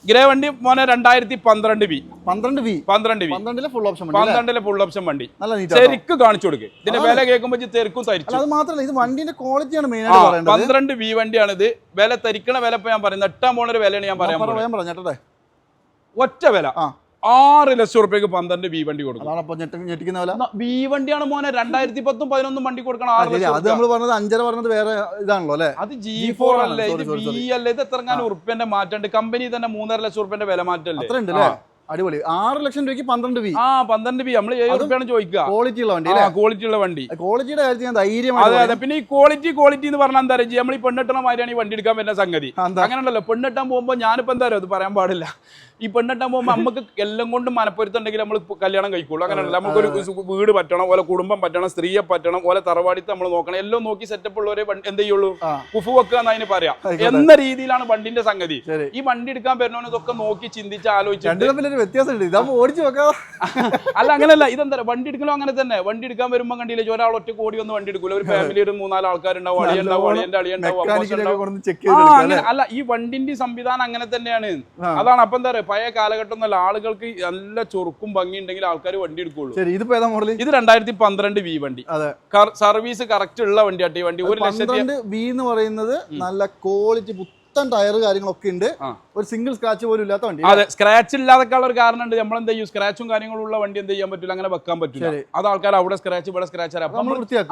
ഗ്രേ വണ്ടി മോനെ രണ്ടായിരത്തി പന്ത്രണ്ട് ബി പന്ത്രണ്ട് വി. പന്ത്രണ്ട് ബി പന്ത്രണ്ടിലെ ഫുൾ ഓപ്ഷൻ? പന്ത്രണ്ടിലെ ഫുൾ ഓപ്ഷൻ വണ്ടി. ശരിക്കും കാണിച്ചു കൊടുക്കുക ഇതിന്റെ വില കേൾക്കുമ്പോൾ തെരക്കും തരിച്ചു. അത് മാത്രമല്ല ഇത് വണ്ടിന്റെ ക്വാളിറ്റിയാണ് മെയിൻ ആയിട്ട് പന്ത്രണ്ട് ബി വണ്ടിയാണ് ഇത് വില തരിക്കണ വില ഇപ്പൊ ഞാൻ പറയുന്നത്. എട്ടാം പോണ ഒരു വിലയാണ് ഞാൻ പറയാൻ ഒറ്റ വില. ആ. ആറ് ലക്ഷം റുപ്യക്ക് പന്ത്രണ്ട് വി വണ്ടി കൊടുക്കും. ഞെട്ടിക്കുന്ന വില? ബി വണ്ടിയാണ് മോനെ രണ്ടായിരത്തി പത്തും പതിനൊന്നും വണ്ടി കൊടുക്കണം അത് നമ്മൾ പറഞ്ഞത് അഞ്ചര പറഞ്ഞത് വേറെ ഇതാണല്ലോ അല്ലേ? അത് ജി ഫോർ അല്ലേ? ഇത് ബി അല്ലേ? ഇത് എത്ര ഉറുപ്പ്യന്റെ മാറ്റമുണ്ട് കമ്പനി തന്നെ മൂന്നര ലക്ഷം ഉറുപ്പ്യന്റെ വില അല്ലേ? അടിപൊളി. ആറ് ലക്ഷം രൂപയ്ക്ക് പന്ത്രണ്ട് വി. ആ പന്ത്രണ്ട് ബി നമ്മൾ ഏഴ് ഉറുപ്പ്യാണ് ചോദിക്കുക. ക്വാളിറ്റി ഉള്ള വണ്ടി ക്വാളിറ്റി ഉള്ള വണ്ടി. ക്വാളിറ്റിയുടെ കാര്യത്തിൽ ഞാൻ അതെ അതെ. പിന്നെ ഈ ക്വാളിറ്റി ക്വാളിറ്റി എന്ന് പറഞ്ഞാൽ എന്താ പറയുക? നമ്മൾ ഈ പെണ്ണെട്ടണ മാതിരിയാണ് ഈ വണ്ടി എടുക്കാൻ പറ്റുന്ന സംഗതി. അങ്ങനെയല്ലോ പെണ്ണെട്ടാൻ പോകുമ്പോൾ ഞാനിപ്പോ എന്താ പറയുക? അത് പറയാൻ പാടില്ല. ഈ പെണ്ണെട്ടാൻ പോകുമ്പോൾ നമുക്ക് എല്ലാം കൊണ്ടും മനപ്പൊരുത്തുണ്ടെങ്കിൽ നമ്മൾ കല്യാണം കഴിക്കുള്ളൂ. അങ്ങനെയല്ല നമുക്കൊരു ഒരു വീട് പറ്റണം ഓലെ കുടുംബം പറ്റണം സ്ത്രീയെ പറ്റണം ഓലെ തറവാടിത്ത് നമ്മൾ നോക്കണം. എല്ലാം നോക്കി സെറ്റപ്പ് ഉള്ളവരെ എന്ത് ചെയ്യുള്ളൂ. കുഫു വെക്കുക എന്നതിന് പറയാം. എന്ന രീതിയിലാണ് വണ്ടിന്റെ സംഗതി. ഈ വണ്ടി എടുക്കാൻ പറ്റുന്നവന് ഇതൊക്കെ നോക്കി ചിന്തിച്ച് ആലോചിച്ചു ആലോചിച്ചിട്ട് തമ്മിലൊരു വ്യത്യാസമുണ്ട്. ഇതാകുമ്പോൾ ഓടിച്ചു നോക്കാം അല്ല അങ്ങനെയല്ല ഇതെന്താ വണ്ടി എടുക്കലോ അങ്ങനെ തന്നെ. വണ്ടി എടുക്കാൻ വരുമ്പോൾ കണ്ടില്ലേ ഒരാൾ ഒറ്റ കോടി ഒന്ന് വണ്ടി എടുക്കൂല? ഒരു ഫാമിലി ഒരു മൂന്നാൽ ആൾക്കാരുണ്ടാവും. അളിയുണ്ടാവും അളിയന്റെ അളിയുണ്ടാവും അല്ല? ഈ വണ്ടിന്റെ സംവിധാനം അങ്ങനെ തന്നെയാണ്. അതാണ് അപ്പൊ എന്താ പറയാ പഴയ കാലഘട്ടം എന്നല്ല ആളുകൾക്ക് നല്ല ചൊറുക്കും ഭംഗി ഉണ്ടെങ്കിൽ ആൾക്കാർ വണ്ടി എടുക്കുള്ളൂ. ശരി ഇതിപ്പോ ഏതാ മോഡൽ ഇത് രണ്ടായിരത്തി പന്ത്രണ്ട് വി വണ്ടി സർവീസ് കറക്റ്റ് ഉള്ള വണ്ടി ഈ വണ്ടി. ഒരു ലക്ഷത്തി വി എന്ന് പറയുന്നത് നല്ല ക്വാളിറ്റി പുത്തൻ ടയർ കാര്യങ്ങളൊക്കെ ഉണ്ട്. ഒരു സിംഗിൾ സ്ക്രാച്ച് പോലും ഇല്ലാത്ത വണ്ടി അതെ സ്ക്രാച്ച് ഇല്ലാതൊക്കെ ഒരു കാരണം ഉണ്ട്. നമ്മൾ എന്ത് ചെയ്യും സ്ക്രാച്ചും കാര്യങ്ങളും ഉള്ള വണ്ടി എന്ത് ചെയ്യാൻ പറ്റില്ല അങ്ങനെ വെക്കാൻ പറ്റില്ല അത് ആൾക്കാർ അവിടെ സ്ക്രാച്ച് ഇവിടെ സ്ക്രാച്ച്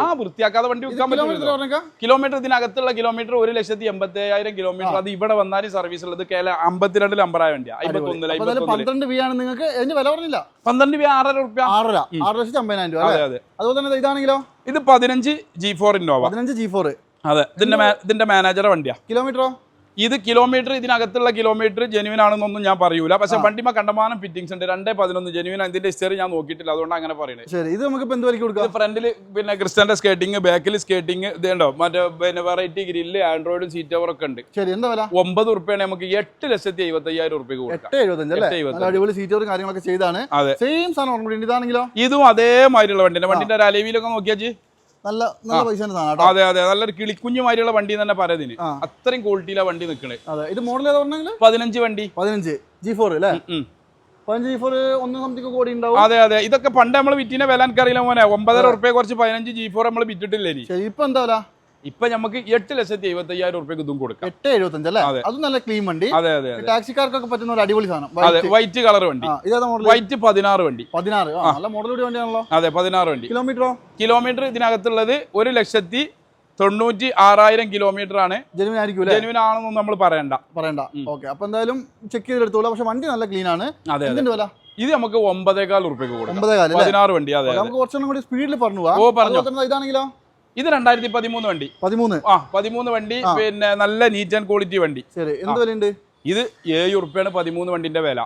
ആ വൃത്തിയാക്കാതെ വണ്ടി വെക്കാൻ പറ്റില്ല കിലോമീറ്റർ ഇതിനകത്തുള്ള കിലോമീറ്റർ ഒരു ലക്ഷത്തി എൺപത്തി അയ്യായിരം കിലോമീറ്റർ അത് ഇവിടെ വന്നാലും സർവീസ് ഉള്ളത് കേരള അമ്പത്തിരണ്ട് നമ്പറായ വണ്ടിയാണ് പന്ത്രണ്ട് വി ആണ് നിങ്ങൾക്ക് വില പറഞ്ഞില്ല. പന്ത്രണ്ട് രൂപ ആറര റുപ്യ ആറര. ആറ് ലക്ഷത്തി അമ്പതിനായിരം രൂപ അതെ അതെ. അതുപോലെ തന്നെ ഇതാണെങ്കിലോ? ഇത് പതിനഞ്ച് ജി ഫോർ ഇന്നോവ പതിനഞ്ച് ജി ഫോർ അതെ ഇതിന്റെ ഇതിന്റെ മാനേജറെ വണ്ടിയാ. കിലോമീറ്ററോ ഇത് കിലോമീറ്റർ ഇതിനകത്തുള്ള കിലോമീറ്റർ ജെനുവിൻ ആണെന്നൊന്നും ഞാൻ പറയൂല. പക്ഷെ വണ്ടിമ കണ്ടമാനം ഫിറ്റിംഗ്സ് ഉണ്ട്. രണ്ടേ പതിനൊന്ന് ജെനുവിൻ അതിന്റെ ഹിസ്റ്ററി ഞാൻ നോക്കിയിട്ടില്ല. അതുകൊണ്ട് അങ്ങനെ പറയുന്നത് ശരി ഇത് നമുക്ക് എന്ത് വിലക്ക് കൊടുക്കാം? ഫ്രണ്ടിൽ പിന്നെ ക്രിസ്റ്റന്റെ സ്കേറ്റിംഗ് ബാക്കിൽ സ്കേറ്റിംഗ് ഇതുണ്ടോ മറ്റേ പിന്നെ വെറൈറ്റി ഗ്രില്ല് ആൻഡ്രോയിഡും സീറ്റ് ഓവർ ഒക്കെ ഉണ്ട്. ശരി എന്താ വില? ഒമ്പത് ഉറുപ്പിയാണ് നമുക്ക് എട്ട് ലക്ഷത്തി എഴുപത്തി അയ്യായിരം ഉറുപ്പിക കൊടുക്കാം. അടിപൊളി കാര്യങ്ങളൊക്കെ ചെയ്താണ്. അതെ. സെയിം സാധനം ഇതാണെങ്കിലോ ഇതും അതേമാതിരിയുള്ള വണ്ടിന്റെ വണ്ടിന്റെ ഒരു അലവിയിലൊക്കെ നോക്കിയാച്ച് നല്ല നല്ല പൈസ അതെ അതെ. നല്ലൊരു കിളിക്കുഞ്ഞു മാതിരിയുള്ള വണ്ടി തന്നെ പറയുന്നതിന് ആ. അത്രയും ക്വാളിറ്റിയിലാണ് വണ്ടി നിൽക്കണേ അതെ. ഇത് മോഡൽ ഏതാ പറഞ്ഞാൽ പതിനഞ്ച് വണ്ടി. പതിനഞ്ച്. ജി ഫോർ അല്ലേ? ഉം. പതിനഞ്ച് ജി ഫോർ ഒന്ന് സംതിങ് കോടി ഉണ്ടാവും അതെ അതെ. ഇതൊക്കെ പണ്ട് നമ്മൾ വിറ്റിനെ വില എനിക്കറിയില്ല മോനെ. ഒമ്പതര ഉറപ്പിയെ കുറച്ച് പതിനഞ്ച് ജി ഫോർ നമ്മൾ വിറ്റിട്ടില്ലേ ഇപ്പൊ എന്താ ഇപ്പൊ നമുക്ക് എട്ട് ലക്ഷത്തി എഴുപത്തി അയ്യായിരം റുപ്യക്ക് ഇതും കൊടുക്കാം. എട്ട് എഴുപത്തഞ്ച് അല്ലേ അത് നല്ല ക്ലീൻ വണ്ടി. അതെ അതെ ടാക്സിക്കാർക്കൊക്കെ പറ്റുന്ന ഒരു അടിപൊളി സാധനം. അതെ വൈറ്റ് കളർ വണ്ടി. വൈറ്റ് പതിനാറ് വണ്ടി. പതിനാറ്. നല്ല മോഡൽ കൂടി വണ്ടിയാണല്ലോ. അതെ പതിനാറ് വണ്ടി. കിലോമീറ്ററോ കിലോമീറ്റർ ഇതിനകത്തുള്ളത് ഒരു ലക്ഷത്തി തൊണ്ണൂറ്റി ആറായിരം കിലോമീറ്റർ ആണ്. ജെനുവിൻ ആയിരിക്കും അല്ലേ ജെനുവിൻ ആണെന്നൊന്നും നമ്മൾ പറയണ്ട. പറയണ്ട. ഓക്കെ അപ്പൊ എന്തായാലും ചെക്ക് ചെയ്തെടുത്തോളൂ പക്ഷെ വണ്ടി നല്ല ക്ലീൻ ആണ്. അതെ വില? ഇത് നമുക്ക് ഒമ്പതേകാൽ റുപ്യക്ക് കൊടുക്കാം. പതിനാറ് വണ്ടി അതെ നമുക്ക് കുറച്ചുകൂടി കൂടി സ്പീഡിൽ പറഞ്ഞു ഇതാണെങ്കിലോ? ഇത് രണ്ടായിരത്തി പതിമൂന്ന് വണ്ടി. പതിമൂന്ന്. ആ പതിമൂന്ന് വണ്ടി പിന്നെ നല്ല നീറ്റ് ആൻഡ് ക്വാളിറ്റി വണ്ടി. ശരി എന്ത് വിലയുണ്ട്? ഇത് ഏഴ് ഉറുപ്പ്യാണ് പതിമൂന്ന് വണ്ടിന്റെ വില.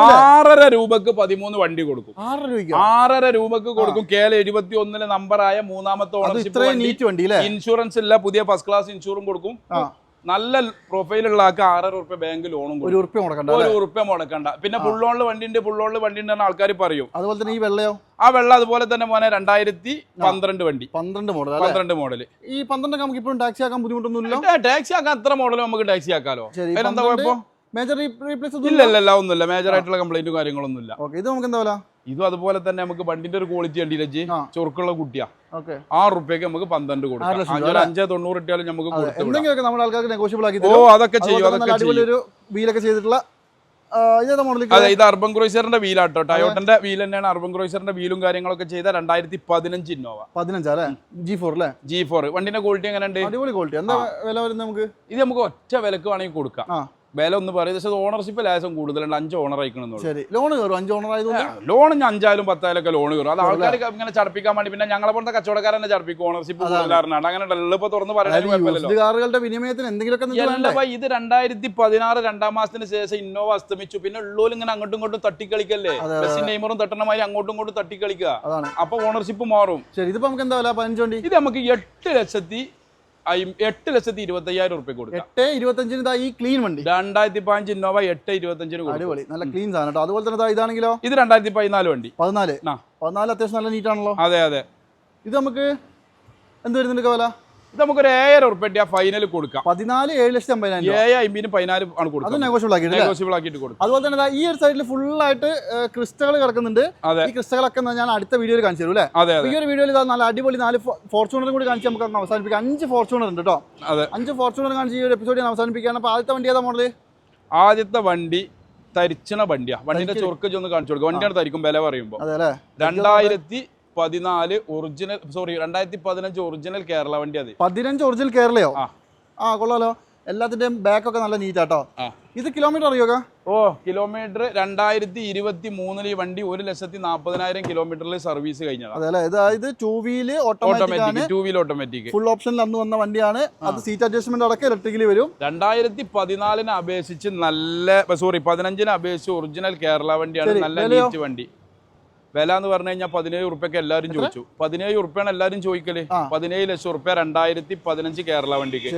ആറര രൂപക്ക് പതിമൂന്ന് വണ്ടി കൊടുക്കും. ആറര രൂപക്ക് കൊടുക്കും. കേരള എഴുപത്തി ഒന്നിലെ നമ്പറായ മൂന്നാമത്തെ ഓണർഷിപ്പ് ഇൻഷുറൻസ് ഇല്ല പുതിയ ഫസ്റ്റ് ക്ലാസ് ഇൻഷുറും കൊടുക്കും. നല്ല പ്രൊഫൈലുള്ള ആൾക്ക് ആറര ഉറുപ്പ്യ ബാങ്ക് ലോണും ഒരു ഉറുപ്പ്യ മുടക്കണ്ട ഒരു ഉറുപ്പ്യ മുടക്കണ്ട. പിന്നെ ഫുൾ ഓണിൽ വണ്ടി ഉണ്ട് ഫുൾ ഓണിൽ വണ്ടി ഉണ്ടെന്ന് ആൾക്കാർ പറയും. അതുപോലെ തന്നെ ഈ വെള്ളയോ? ആ വെള്ളം അതുപോലെ തന്നെ മോനെ രണ്ടായിരത്തി പന്ത്രണ്ട് വണ്ടി. പന്ത്രണ്ട് മോഡൽ പന്ത്രണ്ട് മോഡൽ ഈ പന്ത്രണ്ടൊക്കെ നമുക്ക് ഇപ്പോഴും ടാക്സി ആക്കാൻ ബുദ്ധിമുട്ടൊന്നുമില്ല? ടാക്സി ആക്കാൻ അത്ര മോഡൽ നമുക്ക് ടാക്സി ആക്കാലോ. എന്താ കുഴപ്പം? മേജർ റീപ്ലേസ് ഇല്ല ഇല്ല ഒന്നുമില്ല. മേജർ ആയിട്ടുള്ള കംപ്ലൈന്റും കാര്യങ്ങളൊന്നും ഇല്ല ഓക്കെ ഇത് നമുക്ക് എന്താ ഇതും അതുപോലെ തന്നെ നമുക്ക് വണ്ടിന്റെ ഒരു ക്വാളിറ്റി കണ്ടില്ലേ ജി ചൊറുക്കുള്ള കുട്ടിയാ. ആറ് റുപ്യക്ക് നമുക്ക് പന്ത്രണ്ട് കൊടുക്കാം. അഞ്ച് തൊണ്ണൂറ് ഇട്ടാലും നമുക്ക് ഓ അതൊക്കെ ചെയ്യും അതൊക്കെ ചെയ്തിട്ടുള്ള അതെ ഇത് അർബൻ ക്രൂസറിന്റെ വീലാട്ടോ. ടയോട്ടന്റെ വീൽ തന്നെയാണ് അർബൻ ക്രൂസറിന്റെ വീലും കാര്യങ്ങളൊക്കെ ചെയ്ത രണ്ടായിരത്തി പതിനഞ്ച് ഇന്നോവ പതിനഞ്ചാ അല്ലേ ജി ഫോർ അല്ലേ ജി ഫോർ വണ്ടിന്റെ ക്വാളിറ്റി എങ്ങനെയുണ്ട്? അടിപൊളി ക്വാളിറ്റി എന്താ വില വരുന്നത് നമുക്ക്? ഇത് നമുക്ക് ഒറ്റ വിലക്ക് വേണമെങ്കിൽ കൊടുക്കാം. വില ഒന്ന് പറയും. പക്ഷേ ഓണർഷിപ്പ് ലാസം കൂടുതലുണ്ട്. അഞ്ച് ഓണർ അയക്കണമെന്നുള്ളൂ ശരി. ലോൺ കയറും അഞ്ച് ഓണർ ആയതുകൊണ്ട്? ലോൺ അഞ്ചായാലും പത്തായാലും ഒക്കെ ലോൺ കയറും അത് ആൾക്കാർ ഇങ്ങനെ ചടപ്പിക്കാൻ വേണ്ടി പിന്നെ ഞങ്ങളെ പോലത്തെ കച്ചവടക്കാരനെ ചടപ്പിക്കും. ഓണർഷിപ്പ് കൂടുതലാറിനാണ് അങ്ങനെ എളുപ്പം തുറന്ന് കാറുകളുടെ വിനിമയത്തിന് എന്തെങ്കിലുമൊക്കെ ഭായി ഇത് രണ്ടായിരത്തി പതിനാറ് രണ്ടാം മാസത്തിന് ശേഷം ഇന്നോവ അസ്തമിച്ചു. പിന്നെ ഉള്ളൂർ ഇങ്ങനെ അങ്ങോട്ടും ഇങ്ങോട്ടും തട്ടിക്കളിക്കല്ലേ? ബസ്സിൻ നെയ്മറും തട്ടണമായി അങ്ങോട്ടും ഇങ്ങോട്ടും തട്ടിക്കളിക്കുക. അപ്പൊ ഓണർഷിപ്പ് മാറും. ശരി ഇതിപ്പോ നമുക്ക് എന്താ പതിനഞ്ചോണ്ടി ഇത് നമുക്ക് എട്ട് ലക്ഷത്തി എട്ട് ലക്ഷത്തി ഇരുപത്തി അയ്യായിരം റുപ്യ കൊടുക്കാം. എട്ട് ഇരുപത്തഞ്ചിന് ഇതാ ഈ ക്ലീൻ വണ്ടി. രണ്ടായിരത്തി പതിനഞ്ച് ഇന്നോവ എട്ട് ഇരുപത്തഞ്ചിന് അടിപൊളി. നല്ല ക്ലീൻ സാധനം കേട്ടോ. അതുപോലെ തന്നെ ഇതാണെങ്കിലോ? ഇത് രണ്ടായിരത്തി പതിനാല് വണ്ടി. പതിനാല്. പതിനാല് അത്യാവശ്യം നല്ല നീറ്റ് ആണല്ലോ. അതെ അതെ. ഇത് നമുക്ക് എന്ത് വരുന്നുണ്ട് വില ഇത് നമുക്കൊരു ഏഴര ഉറുപ്പ്യ ഫൈനൽ കൊടുക്കാം. പതിനാല് ഏഴ് ലക്ഷത്തി അമ്പതിനായിരം ഏഴ് അമ്പതിന് പതിനാല് ആണ് അത് കൊടുക്കാം നെഗോഷ്യബിൾ ആക്കിയിട്ട് അല്ലേ? നെഗോഷ്യബിൾ ആക്കിയിട്ട് കൊടുക്കാം. അതുപോലെ തന്നെ ഈ ഒരു സൈഡിൽ ഫുൾ ആയിട്ട് ക്രിസ്റ്റകൾ കിടക്കുന്നുണ്ട്. അതെ. ഈ ക്രിസ്റ്റകളൊക്കെ ഞാൻ അടുത്ത വീഡിയോയിൽ കാണിച്ചു തരും അല്ലേ? അതെ അതെ. ഈ ഒരു വീഡിയോയിൽ നല്ല അടിപൊളി നാല് ഫോർച്യൂണറും കൂടി കാണിച്ച് നമുക്ക് അവസാനിപ്പിക്കാം. അഞ്ച് ഫോർച്യൂണർ ഉണ്ട് കേട്ടോ അതെ. അഞ്ച് ഫോർച്യൂണർ കാണിച്ച് ഈ ഒരു എപ്പിസോഡ് ഞാൻ അവസാനിപ്പിക്കുകയാണ്. അപ്പൊ ആദ്യത്തെ വണ്ടി ഏതാ മോഡൽ ആദ്യത്തെ വണ്ടി തരിച്ചണ വണ്ടിയാ. വണ്ടിന്റെ ഒന്ന് കാണിച്ചു കൊടുക്കും. വണ്ടിയാണ് തരിക്കും വില പറയുമ്പോൾ അല്ലേ? രണ്ടായിരത്തി പതിനാല് ഒറിജിനൽ സോറി രണ്ടായിരത്തി പതിനഞ്ച് ഒറിജിനൽ കേരള വണ്ടി അത്. പതിനഞ്ച് ഒറിജിനൽ കേരളയോ? ആ. ആ കൊള്ളാലോ. എല്ലാത്തിന്റെയും ബാക്ക് ഒക്കെ നല്ല നീറ്റ് ആട്ടോ. ഇത് കിലോമീറ്റർ അറിയോ ഓ കിലോമീറ്റർ രണ്ടായിരത്തി ഇരുപത്തി മൂന്നിൽ ഈ വണ്ടി ഒരു ലക്ഷത്തി നാൽപ്പതിനായിരം കിലോമീറ്ററിൽ സർവീസ് കഴിഞ്ഞതാണ്. അതെ അല്ലേ? ഇത് ടൂ വീൽ ഓട്ടോമാറ്റിക് ആണ്. Automatic two wheel automatic full ഓപ്ഷനിൽ അന്ന് വന്ന വണ്ടിയാണ്. അത് സീറ്റ് അഡ്ജസ്റ്റ്മെന്റ് അടക്കം ഇലക്ട്രിക്കലി വരും. രണ്ടായിരത്തി പതിനാലിനെ അപേക്ഷിച്ച് നല്ല സോറി പതിനഞ്ചിനെ അപേക്ഷിച്ച് ഒറിജിനൽ കേരള വണ്ടിയാണ് നല്ല? നീറ്റ് വണ്ടി. വില എന്ന് പറഞ്ഞു കഴിഞ്ഞാൽ പതിനേഴ് ഉറുപ്പ്യൊക്കെ എല്ലാവരും ചോദിച്ചു. പതിനേഴ് ഉറുപ്പ്യാണ് എല്ലാവരും ചോദിക്കൽ. പതിനേഴ് ലക്ഷം ഉറുപ്പ്യ രണ്ടായിരത്തി പതിനഞ്ച് കേരള വണ്ടിക്ക്.